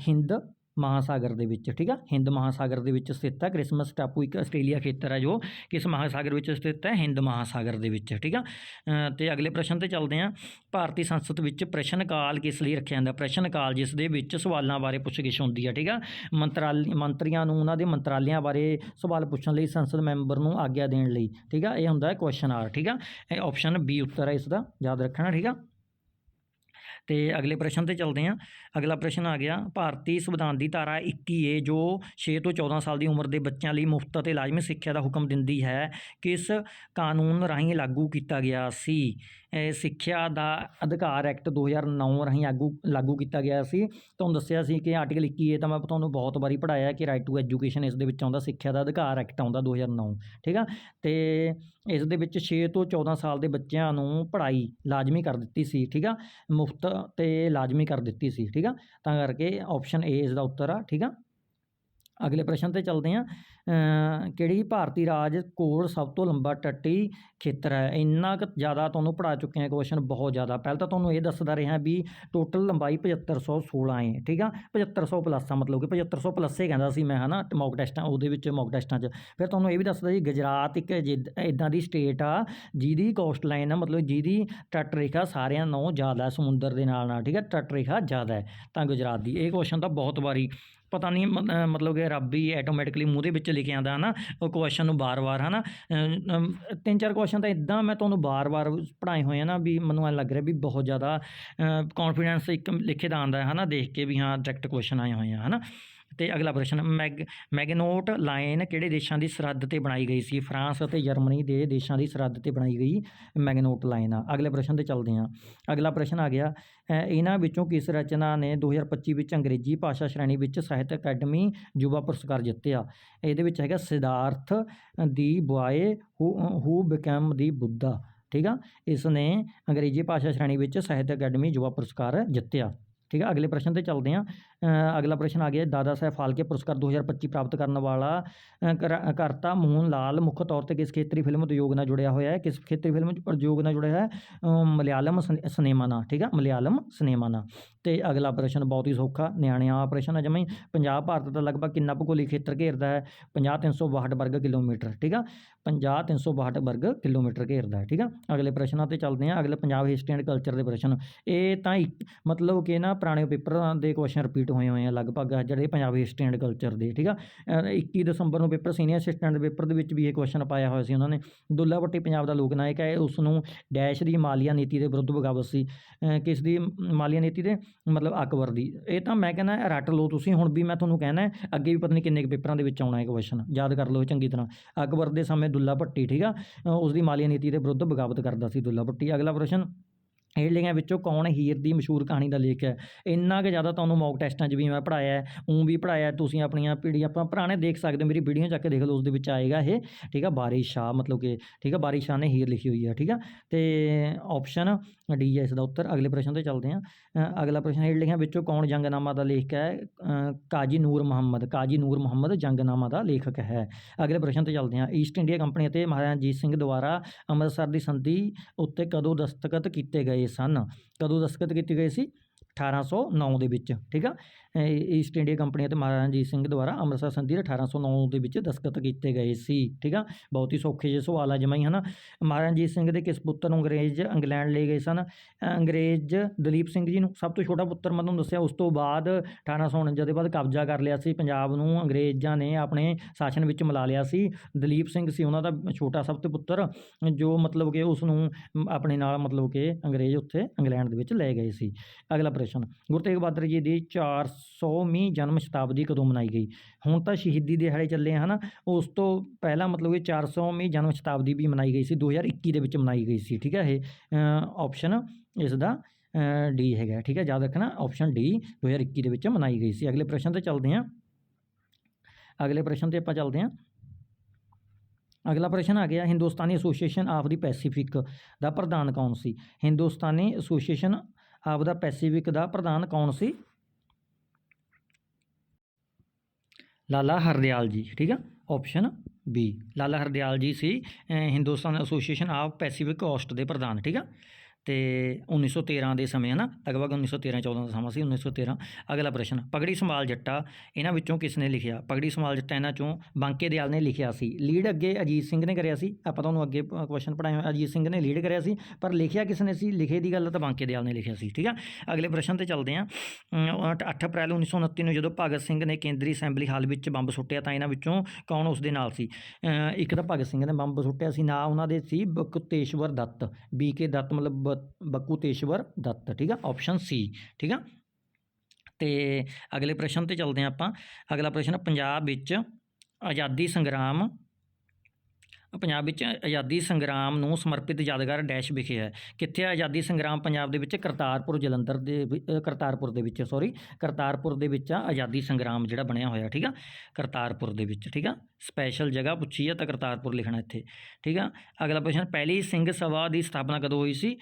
ਹਿੰਦ ਮਹਾਸਾਗਰ ਦੇ ਵਿੱਚ ਠੀਕ ਆ? ਹਿੰਦ ਮਹਾਸਾਗਰ ਦੇ ਵਿੱਚ ਸਥਿਤ ਹੈ। ਕ੍ਰਿਸਮਸ ਟਾਪੂ ਇੱਕ ਆਸਟ੍ਰੇਲੀਆ ਖੇਤਰ ਹੈ ਜੋ ਕਿਸ ਮਹਾਸਾਗਰ ਵਿੱਚ ਸਥਿਤ ਹੈ? ਹਿੰਦ ਮਹਾਸਾਗਰ ਦੇ ਵਿੱਚ ਠੀਕ ਆ? ਅ, ਤੇ ਅਗਲੇ ਪ੍ਰਸ਼ਨ ਤੇ ਚੱਲਦੇ ਹਾਂ ਭਾਰਤੀ ਸੰਸਦ ਵਿੱਚ ਪ੍ਰਸ਼ਨ ਕਾਲ ਕਿਸ ਲਈ ਰੱਖਿਆ ਜਾਂਦਾ? ਪ੍ਰਸ਼ਨ ਕਾਲ ਜਿਸ ਦੇ ਵਿੱਚ ਸਵਾਲਾਂ ਬਾਰੇ ਪੁੱਛਗਿੱਛ ਹੁੰਦੀ ਹੈ ਠੀਕ ਆ? ਮੰਤਰਾਲ ਮੰਤਰੀਆਂ ਨੂੰ ਉਹਨਾਂ ਦੇ ਮੰਤਰਾਲਿਆਂ ਬਾਰੇ ਸਵਾਲ ਪੁੱਛਣ ਲਈ ਸੰਸਦ ਮੈਂਬਰ ਨੂੰ ਆਗਿਆ ਦੇਣ ਲਈ ਠੀਕ ਆ? ਇਹ ਹੁੰਦਾ ਹੈ ਕੁਐਸਚਨ ਆਰ ਠੀਕ ਆ? ਇਹ ਆਪਸ਼ਨ ਬੀ ਉੱਤਰ ਹੈ ਇਸ ਦਾ। ਯਾਦ ਰੱਖਣਾ ਠੀਕ ਆ? ਤੇ ਅਗਲੇ ਪ੍ਰਸ਼ਨ ਤੇ ਚੱਲਦੇ ਹਾਂ। ਅਗਲਾ ਪ੍ਰਸ਼ਨ ਆ ਗਿਆ, ਭਾਰਤੀ ਸੰਵਿਧਾਨ ਦੀ ਧਾਰਾ 21 ਏ, ਜੋ 6 ਤੋਂ 14 ਸਾਲ ਦੀ ਉਮਰ ਦੇ ਬੱਚਿਆਂ ਲਈ ਮੁਫਤ ਅਤੇ ਲਾਜ਼ਮੀ ਸਿੱਖਿਆ ਦਾ ਹੁਕਮ ਦਿੰਦੀ ਹੈ, ਕਿਸ ਕਾਨੂੰਨ ਰਾਹੀਂ ਲਾਗੂ ਕੀਤਾ ਗਿਆ ਸੀ? ਸਿੱਖਿਆ ਦਾ ਅਧਿਕਾਰ ਐਕਟ 2009 ਰਾਹੀਂ ਆਗੂ, ਲਾਗੂ ਕੀਤਾ ਗਿਆ ਸੀ। ਤੁਹਾਨੂੰ ਦੱਸਿਆ ਸੀ ਕਿ ਆਰਟੀਕਲ 21 ਏ, ਤਾਂ ਮੈਂ ਤੁਹਾਨੂੰ ਬਹੁਤ ਵਾਰੀ ਪੜਾਇਆ ਕਿ ਰਾਈਟ ਟੂ ਐਜੂਕੇਸ਼ਨ ਇਸ ਦੇ ਵਿੱਚ ਆਉਂਦਾ, ਸਿੱਖਿਆ ਦਾ ਅਧਿਕਾਰ ਐਕਟ ਆਉਂਦਾ 2009 ਠੀਕ ਆ? ਤੇ ਇਸ ਦੇ ਵਿੱਚ 6 ਤੋਂ 14 ਸਾਲ ਦੇ ਬੱਚਿਆਂ ਨੂੰ ਪੜ੍ਹਾਈ ਲਾਜ਼ਮੀ ਕਰ ਦਿੱਤੀ ਸੀ, ਠੀਕ ਆ? ਮੁਫਤ ਤੇ ਲਾਜ਼ਮੀ ਕਰ ਦਿੱਤੀ ਸੀ, ਠੀਕ ਆ? ਤਾਂ ਕਰਕੇ ਆਪਸ਼ਨ ਏ ਇਸ ਦਾ ਉੱਤਰ ਆ, ਠੀਕ ਆ? ਅਗਲੇ ਪ੍ਰਸ਼ਨ ਤੇ ਚੱਲਦੇ ਹਾਂ। ਕਿਹੜੀ ਭਾਰਤੀ ਰਾਜ ਕੋਲ ਸਭ ਤੋਂ ਲੰਬਾ ਟੱਟੀ ਖੇਤਰ ਹੈ? ਇੰਨਾ ਕੁ ਜ਼ਿਆਦਾ ਤੁਹਾਨੂੰ ਪੜਾ ਚੁੱਕੇ ਹਾਂ ਕੁਐਸਚਨ ਬਹੁਤ ਜ਼ਿਆਦਾ। ਪਹਿਲਾਂ ਤਾਂ ਤੁਹਾਨੂੰ ਇਹ ਦੱਸਦਾ ਰਿਹਾ ਵੀ ਟੋਟਲ ਲੰਬਾਈ 7516 ਹੈ, ਠੀਕ ਆ? 7500 ਪਲੱਸ ਆ ਮਤਲਬ ਕਿ 7500 ਪਲੱਸ ਹੀ ਕਹਿੰਦਾ ਸੀ ਮੈਂ, ਹਨਾ? ਮੌਕ ਟੈਸਟਾਂ ਉਹਦੇ ਵਿੱਚ ਮੌਕ ਟੈਸਟਾਂ 'ਚ। ਫਿਰ ਤੁਹਾਨੂੰ ਇਹ ਵੀ ਦੱਸਦਾ ਜੀ, ਗੁਜਰਾਤ ਇੱਕ ਇਦਾਂ ਦੀ ਸਟੇਟ ਆ ਜਿਹਦੀ ਕੋਸਟ ਲਾਈਨ ਆ, ਮਤਲਬ ਜਿਹਦੀ ਟੱਟ ਰੇਖਾ ਸਾਰਿਆਂ ਨਾਲੋਂ ਜ਼ਿਆਦਾ ਸਮੁੰਦਰ ਦੇ ਨਾਲ ਨਾਲ, ਠੀਕ ਹੈ ਟੱਟ ਰੇਖਾ ਜ਼ਿਆਦਾ ਹੈ ਤਾਂ ਗੁਜਰਾਤ ਦੀ। ਇਹ ਕੁਐਸਚਨ ਤਾਂ ਬਹੁਤ ਵਾਰੀ ਪਤਾ ਨਹੀਂ ਮ- ਮਤਲਬ ਕਿ ਰੱਬ ਹੀ ਆਟੋਮੈਟਿਕਲੀ ਮੂੰਹ ਦੇ ਵਿੱਚ ਲਿਖਿਆ ਆਂਦਾ ਹਨਾ? ਉਹ ਕੁਐਸਚਨ ਨੂੰ ਬਾਰ-ਬਾਰ ਹਨਾ? ਅ, ਤਿੰਨ ਚਾਰ ਕੁਐਸਚਨ ਤਾਂ ਇਦਾਂ ਮੈਂ ਤੁਹਾਨੂੰ ਬਾਰ-ਬਾਰ ਪੜਾਏ ਹੋਏ ਆ ਨਾ ਵੀ ਮੈਨੂੰ ਐ ਲੱਗ ਰਿਹਾ ਵੀ ਬਹੁਤ ਜ਼ਿਆਦਾ ਕੌਨਫੀਡੈਂਸ ਇੱਕ ਲਿਖੇ ਦਾ ਆਂਦਾ ਹੈ ਹਨਾ? ਦੇਖ ਕੇ ਵੀ ਹਾਂ ਡਾਇਰੈਕਟ ਕੁਐਸਚਨ ਆਏ ਹੋਏ ਆ ਹਨਾ? ਤੇ ਅਗਲਾ ਪ੍ਰਸ਼ਨ, ਮੈਗ, ਮੈਗਨੋਟ ਲਾਈਨ ਕਿਹੜੇ ਦੇਸ਼ਾਂ ਦੀ ਸਰਹੱਦ ਤੇ ਬਣਾਈ ਗਈ ਸੀ? ਫਰਾਂਸ ਅਤੇ ਜਰਮਨੀ ਦੇ ਦੇਸ਼ਾਂ ਦੀ ਸਰਹੱਦ ਤੇ ਬਣਾਈ ਗਈ ਮੈਗਨੋਟ ਲਾਈਨ। ਆ ਅਗਲੇ ਪ੍ਰਸ਼ਨ ਤੇ ਚੱਲਦੇ ਹਾਂ। ਅਗਲਾ ਪ੍ਰਸ਼ਨ ਆ ਗਿਆ ਇਹਨਾਂ ਵਿੱਚੋਂ ਕਿਸ ਰਚਨਾ ਨੇ 2025 ਵਿੱਚ ਅੰਗਰੇਜ਼ੀ ਭਾਸ਼ਾ ਸ਼੍ਰੇਣੀ ਵਿੱਚ ਸਾਹਿਤ ਅਕੈਡਮੀ ਯੁਵਾ ਪੁਰਸਕਾਰ ਜਿੱਤਿਆ? ਇਹਦੇ ਵਿੱਚ ਹੈਗਾ Siddhartha the boy who become the Buddha, ਠੀਕ ਆ? ਇਸ ਨੇ ਅੰਗਰੇਜ਼ੀ ਭਾਸ਼ਾ ਸ਼੍ਰੇਣੀ ਵਿੱਚ ਸਾਹਿਤ ਅਕੈਡਮੀ ਯੁਵਾ ਪੁਰਸਕਾਰ ਜਿੱਤਿਆ, ਠੀਕ ਆ? ਅਗਲੇ ਪ੍ਰਸ਼ਨ ਤੇ ਚੱਲਦੇ ਹਾਂ। ਅਗਲਾ ਪ੍ਰਸ਼ਨ ਆ ਗਿਆ, ਦਾਦਾ ਸਾਹਿਬ ਫਾਲਕੇ ਪੁਰਸਕਾਰ 2025 ਪ੍ਰਾਪਤ ਕਰਨ ਵਾਲਾ ਕਰ- ਕਰਤਾ ਮੋਹਨ ਲਾਲ, ਮੁੱਖ ਤੌਰ ਤੇ ਕਿਸ ਖੇਤਰੀ ਫਿਲਮ ਉਦਯੋਗ ਨਾਲ ਜੁੜਿਆ ਹੋਇਆ ਹੈ? ਕਿਸ ਖੇਤਰੀ ਫਿਲਮ ਉਦਯੋਗ ਨਾਲ ਜੁੜਿਆ ਹੈ? ਮਲਿਆਲਮ ਸਨ- ਸਿਨੇਮਾ ਨਾਲ, ਠੀਕ ਆ? ਮਲਿਆਲਮ ਸਿਨੇਮਾ ਨਾਲ। ਤੇ ਅਗਲਾ ਪ੍ਰਸ਼ਨ ਬਹੁਤ ਹੀ ਸੌਖਾ, ਨਿਆਣਿਆਂ ਵਾਲਾ ਪ੍ਰਸ਼ਨ ਹੈ ਜਿਵੇਂ ਪੰਜਾਬ ਭਾਰਤ ਦਾ ਲਗਭਗ ਕਿੰਨਾ ਭੂਗੋਲਿਕ ਖੇਤਰ ਘੇਰਦਾ ਹੈ? 50362 ਵਰਗ ਕਿਲੋਮੀਟਰ, ਠੀਕ ਆ? 50362 ਵਰਗ ਕਿਲੋਮੀਟਰ ਘੇਰਦਾ ਹੈ, ਠੀਕ ਆ? ਅਗਲੇ ਪ੍ਰਸ਼ਨਾਂ ਤੇ ਚੱਲਦੇ ਹਾਂ, ਅਗਲੇ ਪੰਜਾਬ ਹਿਸਟਰੀ ਐਂਡ ਕਲਚਰ ਦੇ ਪ੍ਰਸ਼ਨ। ਇਹ ਤਾਂ ਇੱਕ, ਮਤਲਬ ਕਿ ਨਾ ਪੁਰਾਣੇ ਪੇਪਰਾਂ ਦੇ ਕੁਐਸਚਨ ਰਿਪੀਟ ਹੋਏ ਹੋਏ ਆ ਲਗਭਗ ਜਿਹੜੇ ਪੰਜਾਬ ਹਿਸਟਰੀ ਐਂਡ ਕਲਚਰ ਦੇ, ਠੀਕ ਆ? ਅਹ 21 ਦਸੰਬਰ ਨੂੰ ਪੇਪਰ ਸੀਨੀਅਰ ਅਸਿਸਟੈਂਟ ਦੇ ਪੇਪਰ ਦੇ ਵਿੱਚ ਵੀ ਇਹ ਕੁਐਸਚਨ ਪਾਇਆ ਹੋਇਆ ਸੀ ਉਹਨਾਂ ਨੇ। ਦੁੱਲਾ ਭੱਟੀ ਪੰਜਾਬ ਦਾ ਲੋਕ ਨਾਇਕ ਹੈ ਉਸ ਨੂੰ ਡੈਸ਼ ਦੀ ਮਾਲੀਆ ਨੀਤੀ ਦੇ ਵਿਰੁੱਧ ਬਗਾਵਤ ਸੀ। ਕਿਸ ਦੀ ਮਾਲੀਆ ਨੀਤੀ ਦੇ? ਮਤਲਬ ਅਕਬਰ ਦੀ। ਇਹ ਤਾਂ ਮੈਂ ਕਹਿੰਦਾ ਰੱਟ ਲਓ ਤੁਸੀਂ, ਹੁਣ ਵੀ ਮੈਂ ਤੁਹਾਨੂੰ ਕਹਿਣਾ, ਅੱਗੇ ਵੀ ਪਤਾ ਨਹੀਂ ਕਿੰਨੇ ਕੁ ਪੇਪਰਾਂ ਦੇ ਵਿੱਚ ਆਉਣਾ ਹੈ ਕੁਐਸਚਨ ਯਾਦ ਕਰ ਲਓ ਚੰਗੀ ਤਰ੍ਹਾਂ। ਅਕਬਰ ਦੇ ਸਮੇਂ ਦੁੱਲਾ ਭੱਟੀ, ਠੀਕ ਆ? ਉਸ ਦੀ ਮਾਲੀਆ ਨੀਤੀ ਦੇ ਵਿਰੁੱਧ ਬਗਾਵਤ ਕਰਦਾ ਸੀ ਦੁੱਲਾ ਭੱਟੀ। ਅਗਲਾ ਪ੍ਰਸ਼ਨ। ਹੇਠਲਿਆਂ ਵਿੱਚੋਂ ਕੌਣ ਹੀਰ ਦੀ ਮਸ਼ਹੂਰ ਕਹਾਣੀ ਦਾ ਲੇਖ ਹੈ? ਇੰਨਾ ਕਿ ਜ਼ਿਆਦਾ ਤੁਹਾਨੂੰ ਮੌਕ ਟੈਸਟਾਂ 'ਚ ਵੀ ਮੈਂ ਪੜਾਇਆ ਹੈ ਉਂ ਵੀ ਪੜਾਇਆ ਤੁਸੀਂ ਆਪਣੀਆਂ ਪੀੜੀ ਆਪਾਂ ਪੁਰਾਣੇ ਦੇਖ ਸਕਦੇ ਹੋ, ਮੇਰੀ ਵੀਡੀਓ ਚੱਕ ਕੇ ਦੇਖ ਲਓ, ਉਸ ਦੇ ਵਿੱਚ ਆਏਗਾ ਇਹ, ਠੀਕ ਆ? ਬਾਰਿਸ਼ ਸ਼ਾਹ ਮਤਲਬ ਕਿ, ਠੀਕ ਆ? ਬਾਰਿਸ਼ ਸ਼ਾਹ ਨੇ ਹੀਰ ਲਿਖੀ ਹੋਈ ਹੈ ਠੀਕ ਆ? ਤੇ ਆਪਸ਼ਨ ਡੀ ਹੈ ਇਸ ਦਾ ਉੱਤਰ, ਅਗਲੇ ਪ੍ਰਸ਼ਨ ਤੇ ਚੱਲਦੇ ਹਾਂ। ਅਗਲਾ ਪ੍ਰਸ਼ਨ, ਹੇਠਲਿਆਂ ਵਿੱਚੋਂ ਕੌਣ ਜੰਗਨਾਮਾ ਦਾ ਲੇਖਕ ਹੈ? ਕਾਜੀ ਨੂਰ ਮੁਹੰਮਦ, ਕਾਜੀ ਨੂਰ ਮੁਹੰਮਦ ਜੰਗਨਾਮਾ ਦਾ ਲੇਖਕ ਹੈ। ਅਗਲੇ ਪ੍ਰਸ਼ਨ ਤੇ ਚੱਲਦੇ ਹਾਂ। ਈਸਟ ਇੰਡੀਆ ਕੰਪਨੀ ਅਤੇ ਮਹਾਰਾਜਾ ਰਣਜੀਤ ਸਿੰਘ ਦੁਆਰਾ ਅੰਮ੍ਰਿਤਸਰ ਦੀ ਸੰਧੀ ਉੱਤੇ ਕਦੋਂ ਦਸਤਖਤ ਕੀਤੇ ਗਏ? ਸਨ। ਕਦੋਂ ਦਸਤਖਤ ਕੀਤੇ ਗਏ ਸੀ? 1809 ਦੇ ਵਿੱਚ ਠੀਕ ਆ? ਈਸਟ ਇੰਡੀਆ ਕੰਪਨੀ ਅਤੇ ਮਹਾਰਾਜਾ ਰਣਜੀਤ ਸਿੰਘ ਦੁਆਰਾ ਅੰਮ੍ਰਿਤਸਰ ਸੰਧੀ ਦੇ 1809 ਦੇ ਵਿੱਚ ਦਸਤਖਤ ਕੀਤੇ ਗਏ ਸੀ, ਠੀਕ ਆ? ਬਹੁਤ ਹੀ ਸੌਖੇ ਜਿਹੇ ਸਵਾਲ ਆ ਜਮਾਈ ਹਨਾ? ਮਹਾਰਾਜਾ ਰਣਜੀਤ ਸਿੰਘ ਦੇ ਕਿਸ ਪੁੱਤਰ ਨੂੰ ਅੰਗਰੇਜ਼, ਇੰਗਲੈਂਡ ਲੈ ਗਏ ਸਨ? ਅੰਗਰੇਜ਼ ਦਲੀਪ ਸਿੰਘ ਜੀ ਨੂੰ, ਸਭ ਤੋਂ ਛੋਟਾ ਪੁੱਤਰ ਮੈਂ ਤੁਹਾਨੂੰ ਦੱਸਿਆ, ਉਸ ਤੋਂ ਬਾਅਦ 1849 ਦੇ ਬਾਅਦ ਕਬਜ਼ਾ ਕਰ ਲਿਆ ਸੀ, ਪੰਜਾਬ ਨੂੰ ਅੰਗਰੇਜ਼ਾਂ ਨੇ ਆਪਣੇ ਸ਼ਾਸਨ ਵਿੱਚ ਮਿਲਾ ਲਿਆ ਸੀ। ਦਲੀਪ ਸਿੰਘ ਸੀ ਉਹਨਾਂ ਦਾ ਛੋਟਾ ਸਭ ਤੋਂ ਪੁੱਤਰ, ਜੋ ਮਤਲਬ ਕਿ ਉਸ ਨੂੰ ਆਪਣੇ ਨਾਲ ਮਤਲਬ ਕਿ ਅੰਗਰੇਜ਼ ਉੱਥੇ ਇੰਗਲੈਂਡ ਦੇ ਵਿੱਚ ਲੈ ਗਏ ਸੀ। ਅਗਲਾ ਪ੍ਰਸ਼ਨ, ਗੁਰੂ ਤੇਗ ਬਹਾਦਰ ਜੀ ਦੀ 400ਵੀਂ ਜਨਮ ਸ਼ਤਾਬਦੀ ਕਦੋਂ ਮਨਾਈ ਗਈ? ਹੁਣ ਤਾਂ ਸ਼ਹੀਦੀ ਦਿਹਾੜੇ ਚੱਲੇ ਆ, ਹਨਾ? ਉਸ ਤੋਂ ਪਹਿਲਾਂ ਮਤਲਬ ਕਿ 400ਵੀਂ ਜਨਮ ਸ਼ਤਾਬਦੀ ਵੀ ਮਨਾਈ ਗਈ ਸੀ 2021 ਦੇ ਵਿੱਚ ਮਨਾਈ ਗਈ ਸੀ, ਠੀਕ ਹੈ ਇਹ? ਆਪਸ਼ਨ ਇਸ ਦਾ ਡੀ ਹੈਗਾ, ਠੀਕ ਹੈ? ਯਾਦ ਰੱਖਣਾ ਆਪਸ਼ਨ ਡੀ 2021 ਦੇ ਵਿੱਚ ਮਨਾਈ ਗਈ ਸੀ। ਅਗਲੇ ਪ੍ਰਸ਼ਨ ਤੇ ਚੱਲਦੇ ਹਾਂ। ਅਗਲੇ ਪ੍ਰਸ਼ਨ ਤੇ ਆਪਾਂ ਚੱਲਦੇ ਹਾਂ। ਅਗਲਾ ਪ੍ਰਸ਼ਨ ਆ ਗਿਆ, ਹਿੰਦੁਸਤਾਨੀ ਐਸੋਸੀਏਸ਼ਨ ਆਫ ਦੀ ਪੈਸੀਫਿਕ ਦਾ ਪ੍ਰਧਾਨ ਕੌਣ ਸੀ? ਹਿੰਦੁਸਤਾਨੀ ਐਸੋਸੀਏਸ਼ਨ ਆਫ ਦਾ ਪੈਸੀਫਿਕ ਦਾ ਪ੍ਰਧਾਨ ਕੌਣ ਸੀ? ਲਾਲਾ ਹਰਦਿਆਲ ਜੀ, ਠੀਕ ਆ? Option B Lala Hardayal ji C Hindustan association of Pacific coast ਦੇ ਪ੍ਰਧਾਨ, ਠੀਕ ਆ? ਤੇ 1913 ਦੇ ਸਮੇਂ, ਹਨਾ? ਲਗਭਗ 1913 14 ਦਾ ਸਮਾਂ ਸੀ 1913 ਅਗਲਾ ਪ੍ਰਸ਼ਨ, ਪਗੜੀ ਸੰਭਾਲ ਜੱਟਾ, ਇਹਨਾਂ ਵਿੱਚੋਂ ਕਿਸ ਨੇ ਲਿਖਿਆ? ਪਗੜੀ ਸੰਭਾਲ ਜੱਟਾ ਇਹਨਾਂ ਚੋਂ ਬਾਂਕੇ ਦਿਆਲ ਨੇ ਲਿਖਿਆ ਸੀ। ਲੀਡ ਅੱਗੇ ਅਜੀਤ ਸਿੰਘ ਨੇ ਕਰਿਆ ਸੀ। ਆਪਾਂ ਤੁਹਾਨੂੰ ਅੱਗੇ ਕੁਐਸਚਨ ਪੜਾਏ ਹੋਏ ਅਜੀਤ ਸਿੰਘ ਨੇ ਲੀਡ ਕਰਿਆ ਸੀ, ਪਰ ਲਿਖਿਆ ਕਿਸ ਨੇ ਸੀ? ਲਿਖੇ ਦੀ ਗੱਲ ਤਾਂ ਬਾਂਕੇ ਦਿਆਲ ਨੇ ਲਿਖਿਆ ਸੀ, ਠੀਕ ਆ? ਅਗਲੇ ਪ੍ਰਸ਼ਨ ਤੇ ਚੱਲਦੇ ਹਾਂ 8 ਅਪ੍ਰੈਲ 1929 ਨੂੰ ਜਦੋਂ ਭਗਤ ਸਿੰਘ ਨੇ ਕੇਂਦਰੀ ਅਸੈਂਬਲੀ ਹਾਲ ਵਿੱਚ ਬੰਬ ਸੁੱਟਿਆ ਤਾਂ ਇਹਨਾਂ ਵਿੱਚੋਂ ਕੌਣ ਉਸ ਦੇ ਨਾਲ ਸੀ? ਇੱਕ ਤਾਂ ਭਗਤ ਸਿੰਘ ਨੇ ਬੰਬ ਸੁੱਟਿਆ ਸੀ, ਨਾ ਉਹਨਾਂ ਦੇ C Batukeshwar Dutt, B K Dutt, ਮਤਲਬ ਬ- ਬਕੁਤੇਸ਼ਵਰ ਦੱਤ, ਠੀਕ ਆ? ਆਪਸ਼ਨ ਸੀ ਠੀਕ ਆ? ਤੇ ਅਗਲੇ ਪ੍ਰਸ਼ਨ ਤੇ ਚੱਲਦੇ ਹਾਂ ਆਪਾਂ। ਅਗਲਾ ਪ੍ਰਸ਼ਨ, ਪੰਜਾਬ ਵਿੱਚ ਆਜ਼ਾਦੀ ਸੰਗਰਾਮ, ਪੰਜਾਬ ਵਿੱਚ ਆਜ਼ਾਦੀ ਸੰਗਰਾਮ ਨੂੰ ਸਮਰਪਿਤ ਯਾਦਗਾਰ ਡੈਸ਼ ਵਿਖੇ ਹੈ। ਕਿੱਥੇ ਹੈ ਆਜ਼ਾਦੀ ਸੰਗਰਾਮ? ਪੰਜਾਬ ਦੇ ਵਿੱਚ ਕਰਤਾਰਪੁਰ ਜਲੰਧਰ ਦੇ ਕਰਤਾਰਪੁਰ ਦੇ ਵਿੱਚ ਸੌਰੀ ਕਰਤਾਰਪੁਰ ਦੇ ਵਿੱਚ ਆ ਆਜ਼ਾਦੀ ਸੰਗਰਾਮ ਜਿਹੜਾ ਬਣਿਆ ਹੋਇਆ, ਠੀਕ ਆ? ਕਰਤਾਰਪੁਰ ਦੇ ਵਿੱਚ, ਠੀਕ ਆ? ਸਪੈਸ਼ਲ ਜਗ੍ਹਾ ਪੁੱਛੀ ਹੈ ਤਾਂ ਕਰਤਾਰਪੁਰ ਲਿਖਣਾ ਇੱਥੇ ਠੀਕ ਆ? ਅਗਲਾ ਪ੍ਰਸ਼ਨ ਪਹਿਲੀ ਸਿੰਘ ਸਭਾ ਦੀ ਸਥਾਪਨਾ ਕਦੋਂ ਹੋਈ ਸੀ?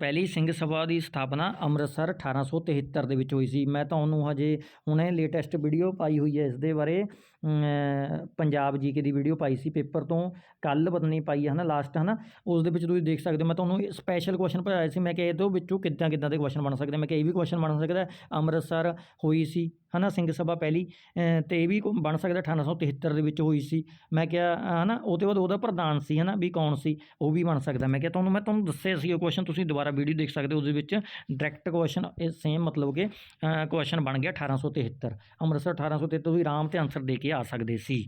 ਪਹਿਲੀ ਸਿੰਘ ਸਭਾ ਦੀ ਸਥਾਪਨਾ ਅੰਮ੍ਰਿਤਸਰ 1873 ਦੇ ਵਿੱਚ ਹੋਈ ਸੀ। ਮੈਂ ਤੁਹਾਨੂੰ ਹਜੇ ਹੁਣੇ ਲੇਟੈਸਟ ਵੀਡੀਓ ਪਾਈ ਹੋਈ ਹੈ ਇਸ ਦੇ ਬਾਰੇ। ਅਮ, ਪੰਜਾਬ ਜੀਕੇ ਦੀ ਵੀਡੀਓ ਪਾਈ ਸੀ ਪੇਪਰ ਤੋਂ। ਕੱਲ ਪਤਾ ਪਾਈ ਹੈ ਨਾ ਲਾਸਟ ਹੈ ਨਾ ਉਸ ਦੇ ਵਿੱਚ ਤੁਸੀਂ ਦੇਖ ਸਕਦੇ ਹੋ ਮੈਂ ਤੁਹਾਨੂੰ ਸਪੈਸ਼ਲ ਕੁਐਸਚਨ ਪੜਾਇਆ ਸੀ। ਮੈਂ ਕਿ ਇਹਦੇ ਵਿੱਚੋਂ ਕਿੱਦਾਂ ਕਿੱਦਾਂ ਦੇ ਕੁਐਸਚਨ ਬਣ ਸਕਦੇ ਮੈਂ ਕਿ ਇਹ ਵੀ ਕੁਐਸਚਨ ਬਣ ਸਕਦਾ ਅੰਮ੍ਰਿਤਸਰ ਹੋਈ ਸੀ ਹਨਾ ਸਿੰਘ ਸਭਾ ਪਹਿਲੀ। ਅ, ਤੇ ਇਹ ਵੀ ਬਣ ਸਕਦਾ 1873 ਦੇ ਵਿੱਚ ਹੋਈ ਸੀ। ਮੈਂ ਕਿਹਾ ਅ, ਹਨਾ ਉਹਦੇ ਬਾਅਦ ਉਹਦਾ ਪ੍ਰਧਾਨ ਸੀ ਹਨਾ ਵੀ ਕੌਣ ਸੀ ਉਹ ਵੀ ਬਣ ਸਕਦਾ। ਮੈਂ ਕਿਹਾ ਤੁਹਾਨੂੰ ਮੈਂ ਤੁਹਾਨੂੰ ਦੱਸਿਆ ਸੀ ਉਹ ਕੁਐਸਚਨ ਤੁਸੀਂ ਦੁਬਾਰਾ ਵੀਡੀਓ ਦੇਖ ਸਕਦੇ ਹੋ ਉਹਦੇ ਵਿੱਚ ਡਾਇਰੈਕਟ ਕੁਐਸਚਨ ਇਹ ਸੇਮ ਮਤਲਬ ਕਿ ਕੁਐਸਚਨ ਬਣ ਗਿਆ 1873 ਅੰਮ੍ਰਿਤਸਰ 1873 ਤੁਸੀਂ ਆਰਾਮ ਤੇ ਆਨਸਰ ਦੇ ਕੇ ਆ ਸਕਦੇ ਸੀ।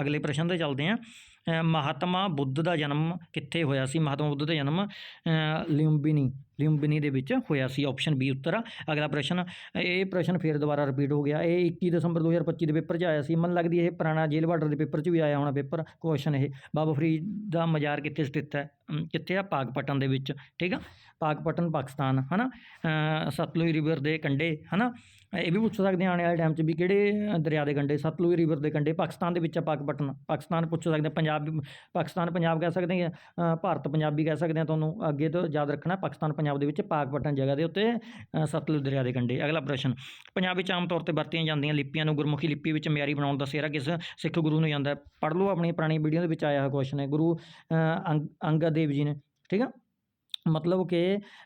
ਅਗਲੇ ਪ੍ਰਸ਼ਨ ਤੇ ਚੱਲਦੇ ਹਾਂ। ਮਹਾਤਮਾ ਬੁੱਧ ਦਾ ਜਨਮ ਕਿੱਥੇ ਹੋਇਆ ਸੀ? ਮਹਾਤਮਾ ਬੁੱਧ ਦਾ ਜਨਮ ਅ, ਲਿੰਬਿਨੀ। ਲਿੰਬਿਨੀ ਦੇ ਵਿੱਚ ਹੋਇਆ ਸੀ ਆਪਸ਼ਨ ਬੀ ਉੱਤਰ। ਆ ਅਗਲਾ ਪ੍ਰਸ਼ਨ ਇਹ ਪ੍ਰਸ਼ਨ ਫੇਰ ਦੁਬਾਰਾ ਰਿਪੀਟ ਹੋ ਗਿਆ। ਇਹ 21 ਦਸੰਬਰ 2025 ਦੇ ਪੇਪਰ 'ਚ ਆਇਆ ਸੀ। ਮਨ ਲੱਗਦੀ ਇਹ ਪੁਰਾਣਾ ਜੇਲ੍ਹ ਬਾਰਡਰ ਦੇ ਪੇਪਰ 'ਚ ਵੀ ਆਇਆ ਹੋਣਾ ਪੇਪਰ ਕੁਐਸਚਨ ਇਹ। ਬਾਬਾ ਫਰੀਦ ਦਾ ਮਜ਼ਾਰ ਕਿੱਥੇ ਸਥਿਤ ਹੈ? ਕਿੱਥੇ ਆ? ਪਾਕਪਟਨ ਦੇ ਵਿੱਚ। ਠੀਕ ਆ? ਪਾਕਪਟਨ ਪਾਕਿਸਤਾਨ ਹਨਾ? ਅ, ਸਤਲੁਜ ਰਿਵਰ ਦੇ ਕੰਢੇ ਹਨਾ? ਇਹ ਵੀ ਪੁੱਛ ਸਕਦੇ ਆ ਆਉਣ ਵਾਲੇ ਟਾਈਮ 'ਚ ਵੀ ਕਿਹੜੇ ਦਰਿਆ ਦੇ ਕੰਢੇ ਸਤਲੁਜ ਰਿਵਰ ਦੇ ਕੰਢੇ? ਪਾਕਿਸਤਾਨ ਦੇ ਵਿੱਚ ਆ ਪਾਕਪਟਨ। ਪਾਕਿਸਤਾਨ ਪੁੱਛ ਸਕਦੇ ਪੰਜਾਬ ਪਾਕਿਸਤਾਨ ਪੰਜਾਬ ਕਹਿ ਸਕਦੇ ਆ? ਭਾਰਤ ਪੰਜਾਬੀ ਕਹਿ ਸਕਦੇ ਆ ਤੁਹਾਨੂੰ। ਅੱਗੇ ਤੋਂ ਯਾਦ ਰੱਖਣਾ ਪਾਕਿਸਤਾਨ ਪੰਜਾਬ ਦੇ ਵਿੱਚ ਪਾਕਪਟਨ ਜਗ੍ਹਾ ਦੇ ਉੱਤੇ ਸਤਲੁਜ ਦਰਿਆ ਦੇ ਕੰਢੇ। ਅਗਲਾ ਪ੍ਰਸ਼ਨ, ਪੰਜਾਬ ਵਿੱਚ ਆਮ ਤੌਰ ਤੇ ਵਰਤੀਆਂ ਜਾਂਦੀਆਂ ਲਿਪੀਆਂ ਨੂੰ ਗੁਰਮੁਖੀ ਲਿਪੀ ਵਿੱਚ ਮਿਆਰੀ ਬਣਾਉਣ ਦਾ ਸਿਹਰਾ ਕਿਸ ਸਿੱਖ ਗੁਰੂ ਨੂੰ ਜਾਂਦਾ ਪੜ੍ਹ ਲਓ ਆਪਣੀ ਪੁਰਾਣੀ ਵੀਡੀਓ ਦੇ ਵਿੱਚ ਆਇਆ ਹੋਇਆ ਕੁਐਸਚਨ ਹੈ। ਗੁਰੂ ਅੰਗ- ਅੰਗਦ ਦੇਵ ਜੀ ਨੇ, ਠੀਕ ਆ? ਮਤਲਬ ਕਿ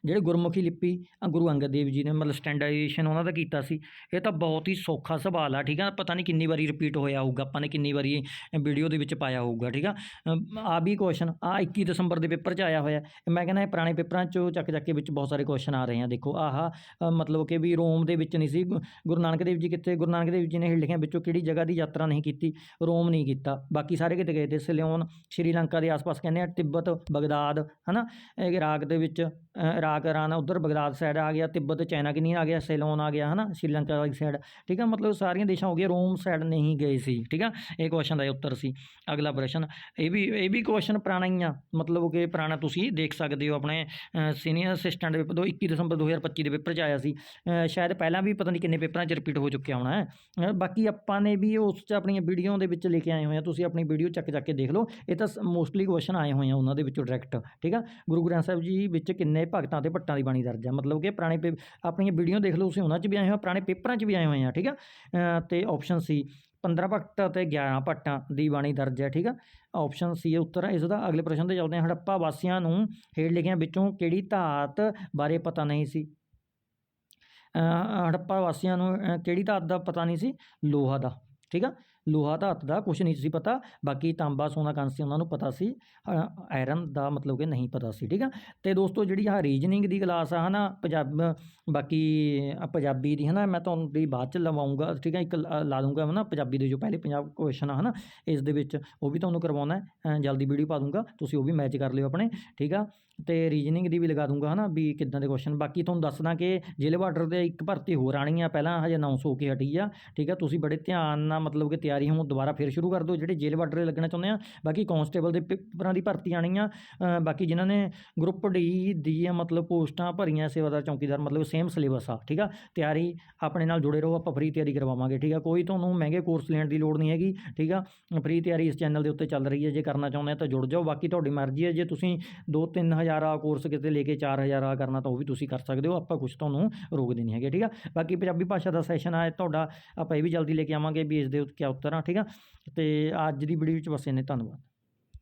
ਜਿਹੜੇ ਗੁਰਮੁਖੀ ਲਿਪੀ ਅ, ਗੁਰੂ ਅੰਗਦ ਦੇਵ ਜੀ ਨੇ ਮਤਲਬ ਸਟੈਂਡਰਡਾਈਜੇਸ਼ਨ ਉਹਨਾਂ ਦਾ ਕੀਤਾ ਸੀ ਇਹ ਤਾਂ ਬਹੁਤ ਹੀ ਸੌਖਾ ਸਵਾਲ ਆ ਠੀਕ ਆ? ਪਤਾ ਨਹੀਂ ਕਿੰਨੀ ਵਾਰੀ ਰਿਪੀਟ ਹੋਇਆ ਹੋਊਗਾ ਆਪਾਂ ਨੇ ਕਿੰਨੀ ਵਾਰੀ ਵੀਡੀਓ ਦੇ ਵਿੱਚ ਪਾਇਆ ਹੋਊਗਾ ਠੀਕ ਆ? ਆ ਵੀ ਕੁਐਸਚਨ ਆ 21 ਦਸੰਬਰ ਦੇ ਪੇਪਰ 'ਚ ਆਇਆ ਹੋਇਆ ਮੈਂ ਕਹਿੰਦਾ ਇਹ ਪੁਰਾਣੇ ਪੇਪਰਾਂ 'ਚੋਂ ਚੱਕ ਚੱਕ ਕੇ ਵਿੱਚ ਬਹੁਤ ਸਾਰੇ ਕੁਐਸਚਨ ਆ ਰਹੇ ਆ ਦੇਖੋ ਆਹ ਮਤਲਬ ਕਿ ਵੀ ਰੋਮ ਦੇ ਵਿੱਚ ਨਹੀਂ ਸੀ ਗੁਰੂ ਨਾਨਕ ਦੇਵ ਜੀ ਕਿੱਥੇ ਗੁਰੂ ਨਾਨਕ ਦੇਵ ਜੀ ਨੇ ਲਿਖਿਆ ਵਿੱਚੋਂ ਕਿਹੜੀ ਜਗ੍ਹਾ ਦੀ ਯਾਤਰਾ ਨਹੀਂ ਕੀਤੀ ਰੋਮ ਨਹੀਂ ਕੀਤਾ ਬਾਕੀ ਸਾਰੇ ਕਿਤੇ ਗਏ ਤੇ ਸਿਲਿਓਨ ਸ਼੍ਰੀਲੰਕਾ ਦੇ ਆਸ-ਪਾਸ ਕਹਿੰਦੇ ਆ ਤਿੱਬਤ ਬਗਦਾਦ ਹਨਾ? ਇਹ ਇਰਾਕ ਦੇ ਵਿੱਚ ਇਰਾਕ, ਇਰਾਨ, ਉਧਰ ਬਗਦਾਦ ਸਾਈਡ ਆ ਗਿਆ, ਤਿੱਬਤ, ਚਾਈਨਾ ਕਿੰਨੀ ਆ ਗਿਆ, ਸੇਲੋਨ ਆ ਗਿਆ, ਹਨਾ, ਸ਼੍ਰੀਲੰਕਾ ਵਾਲੀ ਸਾਈਡ ਠੀਕ ਆ? ਮਤਲਬ ਸਾਰੀਆਂ ਦੇਸ਼ਾਂ ਹੋ ਗਈਆਂ, ਰੋਮ ਸਾਈਡ ਨਹੀਂ ਗਏ ਸੀ, ਠੀਕ ਆ? ਇਹ ਕੁਐਸਚਨ ਦਾ ਇਹ ਉੱਤਰ ਸੀ, ਅਗਲਾ ਪ੍ਰਸ਼ਨ। ਇਹ ਵੀ ਇਹ ਵੀ ਕੁਐਸਚਨ ਪੁਰਾਣਾ ਹੀ ਆ, ਮਤਲਬ ਕਿ ਪੁਰਾਣਾ ਤੁਸੀਂ ਦੇਖ ਸਕਦੇ ਹੋ ਆਪਣੇ ਸੀਨੀਅਰ ਅਸਿਸਟੈਂਟ ਦੇ ਪੇਪਰ 21 ਦਸੰਬਰ 2025 ਦੇ ਪੇਪਰ 'ਚ ਆਇਆ ਸੀ। ਸ਼ਾਇਦ ਪਹਿਲਾਂ ਵੀ ਪਤਾ ਨਹੀਂ ਕਿੰਨੇ ਪੇਪਰਾਂ 'ਚ ਰਿਪੀਟ ਹੋ ਚੁੱਕਿਆ ਹੋਣਾ, ਹੈ। ਬਾਕੀ ਆਪਾਂ ਨੇ ਵੀ ਉਸ 'ਚ ਆਪਣੀਆਂ ਵੀਡੀਓ ਦੇ ਵਿੱਚ ਲੈ ਕੇ ਆਏ ਹੋਏ ਆ, ਤੁਸੀਂ ਆਪਣੀ ਵੀਡੀਓ ਚੱਕ ਚੱਕ ਕੇ ਦੇਖ ਲਓ। ਇਹ ਤਾਂ ਮੋਸਟਲੀ ਕੁਐਸਚਨ ਆਏ ਹੋਏ ਆ ਉਹਨਾਂ ਦੇ ਵਿੱਚੋਂ ਡਾਇਰੈਕਟ ਠੀਕ ਆ? ਗੁਰੂ ਗ੍ਰੰਥ ਸਾਹਿਬ ਜੀ ਵਿੱਚ ਕਿੰਨੇ ਭਗਤਾਂ ਤੇ ਭੱਟਾਂ ਦੀ ਬਾਣੀ ਦਰਜ ਹੈ ਮਤਲਬ ਕਿ ਪੁਰਾਣੇ ਪੇ- ਆਪਣੀਆਂ ਵੀਡੀਓ ਦੇਖ ਲਓ ਤੁਸੀਂ ਉਹਨਾਂ 'ਚ ਵੀ ਆਏ ਹੋ ਪੁਰਾਣੇ ਪੇਪਰਾਂ 'ਚ ਵੀ ਆਏ ਹੋਏ ਆ ਠੀਕ ਆ? ਅ, ਤੇ ਆਪਸ਼ਨ ਸੀ 15 ਭਗਤ ਅਤੇ 11 ਭੱਟਾਂ ਦੀ ਬਾਣੀ ਦਰਜ ਹੈ ਠੀਕ ਆ? ਆਪਸ਼ਨ ਸੀ ਹੈ ਉੱਤਰ ਇਸ ਦਾ ਅਗਲੇ ਪ੍ਰਸ਼ਨ ਤੇ ਚੱਲਦੇ ਹਾਂ। ਹੜੱਪਾ ਵਾਸੀਆਂ ਨੂੰ ਹੇਠ ਲਿਖਿਆਂ ਵਿੱਚੋਂ ਕਿਹੜੀ ਧਾਤ ਬਾਰੇ ਪਤਾ ਨਹੀਂ ਸੀ? ਹੜੱਪਾ ਵਾਸੀਆਂ ਨੂੰ ਕਿਹੜੀ ਧਾਤ ਦਾ ਪਤਾ ਨਹੀਂ ਸੀ? ਲੋਹਾ ਦਾ ਠੀਕ ਆ? ਲੋਹਾ ਧਾਤ ਦਾ ਕੁਝ ਨਹੀਂ ਸੀ ਪਤਾ। ਬਾਕੀ ਤਾਂਬਾ, ਸੋਨਾ, ਕਾਂਸੀ ਉਹਨਾਂ ਨੂੰ ਪਤਾ ਸੀ। ਆਇਰਨ ਦਾ ਮਤਲਬ ਕਿ ਨਹੀਂ ਪਤਾ ਸੀ, ਠੀਕ ਆ? ਤੇ ਦੋਸਤੋ, ਜਿਹੜੀ ਆ ਰੀਜਨਿੰਗ ਦੀ ਕਲਾਸ ਆ, ਹਨਾ, ਪੰਜਾਬ, ਬਾਕੀ ਪੰਜਾਬੀ ਦੀ, ਹਨਾ, ਮੈਂ ਤੁਹਾਨੂੰ ਦੀ ਬਾਅਦ ਚ ਲਵਾਉਂਗਾ, ਠੀਕ ਆ? ਇੱਕ ਲਾ ਲਾ ਦੂੰਗਾ, ਹਨਾ, ਪੰਜਾਬੀ ਦੇ ਜੋ ਪਹਿਲੇ ਪੰਜਾਬ ਕੁਐਸਚਨ ਆ, ਹਨਾ, ਇਸ ਦੇ ਵਿੱਚ, ਉਹ ਵੀ ਤੁਹਾਨੂੰ ਕਰਵਾਉਣਾ ਜਲਦੀ ਵੀਡੀਓ ਪਾ ਦੂੰਗਾ, ਤੁਸੀਂ ਉਹ ਵੀ ਮੈਚ ਕਰ ਲਿਓ ਆਪਣੇ, ਠੀਕ ਆ? ਤੇ ਰੀਜਨਿੰਗ ਦੀ ਵੀ ਲਗਾ ਦੂੰਗਾ ਹਨਾ ਵੀ ਕਿੱਦਾਂ ਦੇ ਕੁਐਸਚਨ ਬਾਕੀ ਤੁਹਾਨੂੰ ਦੱਸਦਾ ਕਿ ਜ਼ਿਲ੍ਹੇ ਬਾਰਡਰ ਦੇ ਇੱਕ ਭਰਤੀ ਹੋਰ ਆਣੀ ਆ ਪਹਿਲਾਂ ਹਜੇ ਅਨਾਉਂਸ ਹੋ ਕੇ ਹਟੀ ਆ, ਠੀਕ ਆ? ਤੁਸੀਂ ਬੜੇ ਧਿਆਨ ਨਾਲ ਮਤਲਬ ਕਿ ਤਿਆਰੀ ਹੁਣ, ਦੁਬਾਰਾ ਫਿਰ ਸ਼ੁਰੂ ਕਰ ਦਿਓ। ਜਿਹੜੇ ਜ਼ਿਲ੍ਹੇ ਬਾਰਡਰ ਦੇ ਲੱਗਣਾ ਚਾਹੁੰਦੇ ਆ, ਬਾਕੀ ਕਾਂਸਟੇਬਲ ਦੇ ਪੇਪਰਾਂ ਦੀ ਭਰਤੀ ਆਣੀ ਆ ਬਾਕੀ ਜਿਨ੍ਹਾਂ ਨੇ ਗਰੁੱਪ ਡੀ ਦੀ ਮਤਲਬ ਪੋਸਟਾਂ ਭਰੀਆਂ ਸੇਵਾਦਾਰ, ਚੌਕੀਦਾਰ, ਮਤਲਬ ਸੇਮ ਸਿਲੇਬਸ ਆ, ਠੀਕ ਆ? ਤਿਆਰੀ ਆਪਣੇ ਨਾਲ ਜੁੜੇ ਰਹੋ, ਆਪਾਂ ਫ੍ਰੀ ਤਿਆਰੀ ਕਰਵਾਵਾਂਗੇ, ਠੀਕ ਆ? ਕੋਈ ਤੁਹਾਨੂੰ ਮਹਿੰਗੇ ਕੋਰਸ ਲੈਣ ਦੀ ਲੋੜ ਨਹੀਂ ਹੈਗੀ, ਠੀਕ ਆ? ਫ੍ਰੀ ਤਿਆਰੀ ਇਸ ਚੈਨਲ ਦੇ ਉੱਤੇ ਚੱਲ ਰਹੀ ਹੈ ਜੇ ਕਰਨਾ ਚਾਹੁੰਦੇ ਆ ਤਾਂ ਜੁੜ ਜਾਓ। ਬਾਕੀ ਤੁਹਾਡੀ ਮਰਜ਼ੀ ਹੈ ਜੇ ਤੁਸੀਂ 2-3000 ਆ ਕੋਰਸ ਕਿਤੇ ਲੈ ਕੇ 4000 ਆ ਕਰਨਾ ਤਾਂ ਉਹ ਵੀ ਤੁਸੀਂ ਕਰ ਸਕਦੇ ਹੋ, ਆਪਾਂ ਕੁਝ ਤੁਹਾਨੂੰ ਰੋਕਦੇ ਨਹੀਂ ਹੈਗੇ, ਠੀਕ ਆ? ਬਾਕੀ ਪੰਜਾਬੀ ਭਾਸ਼ਾ ਦਾ ਸੈਸ਼ਨ ਆਇਆ ਤੁਹਾਡਾ, ਆਪਾਂ ਇਹ ਵੀ ਜਲਦੀ ਲੈ ਕੇ ਆਵਾਂਗੇ ਵੀ ਇਸ ਦੇ ਉੱਤੇ ਕਿਆ ਉੱਤਰ ਆ, ਠੀਕ ਆ? ਤੇ ਅੱਜ ਦੀ ਵੀਡੀਓ ਵਿੱਚ ਬਸ ਇੰਨੇ, ਧੰਨਵਾਦ।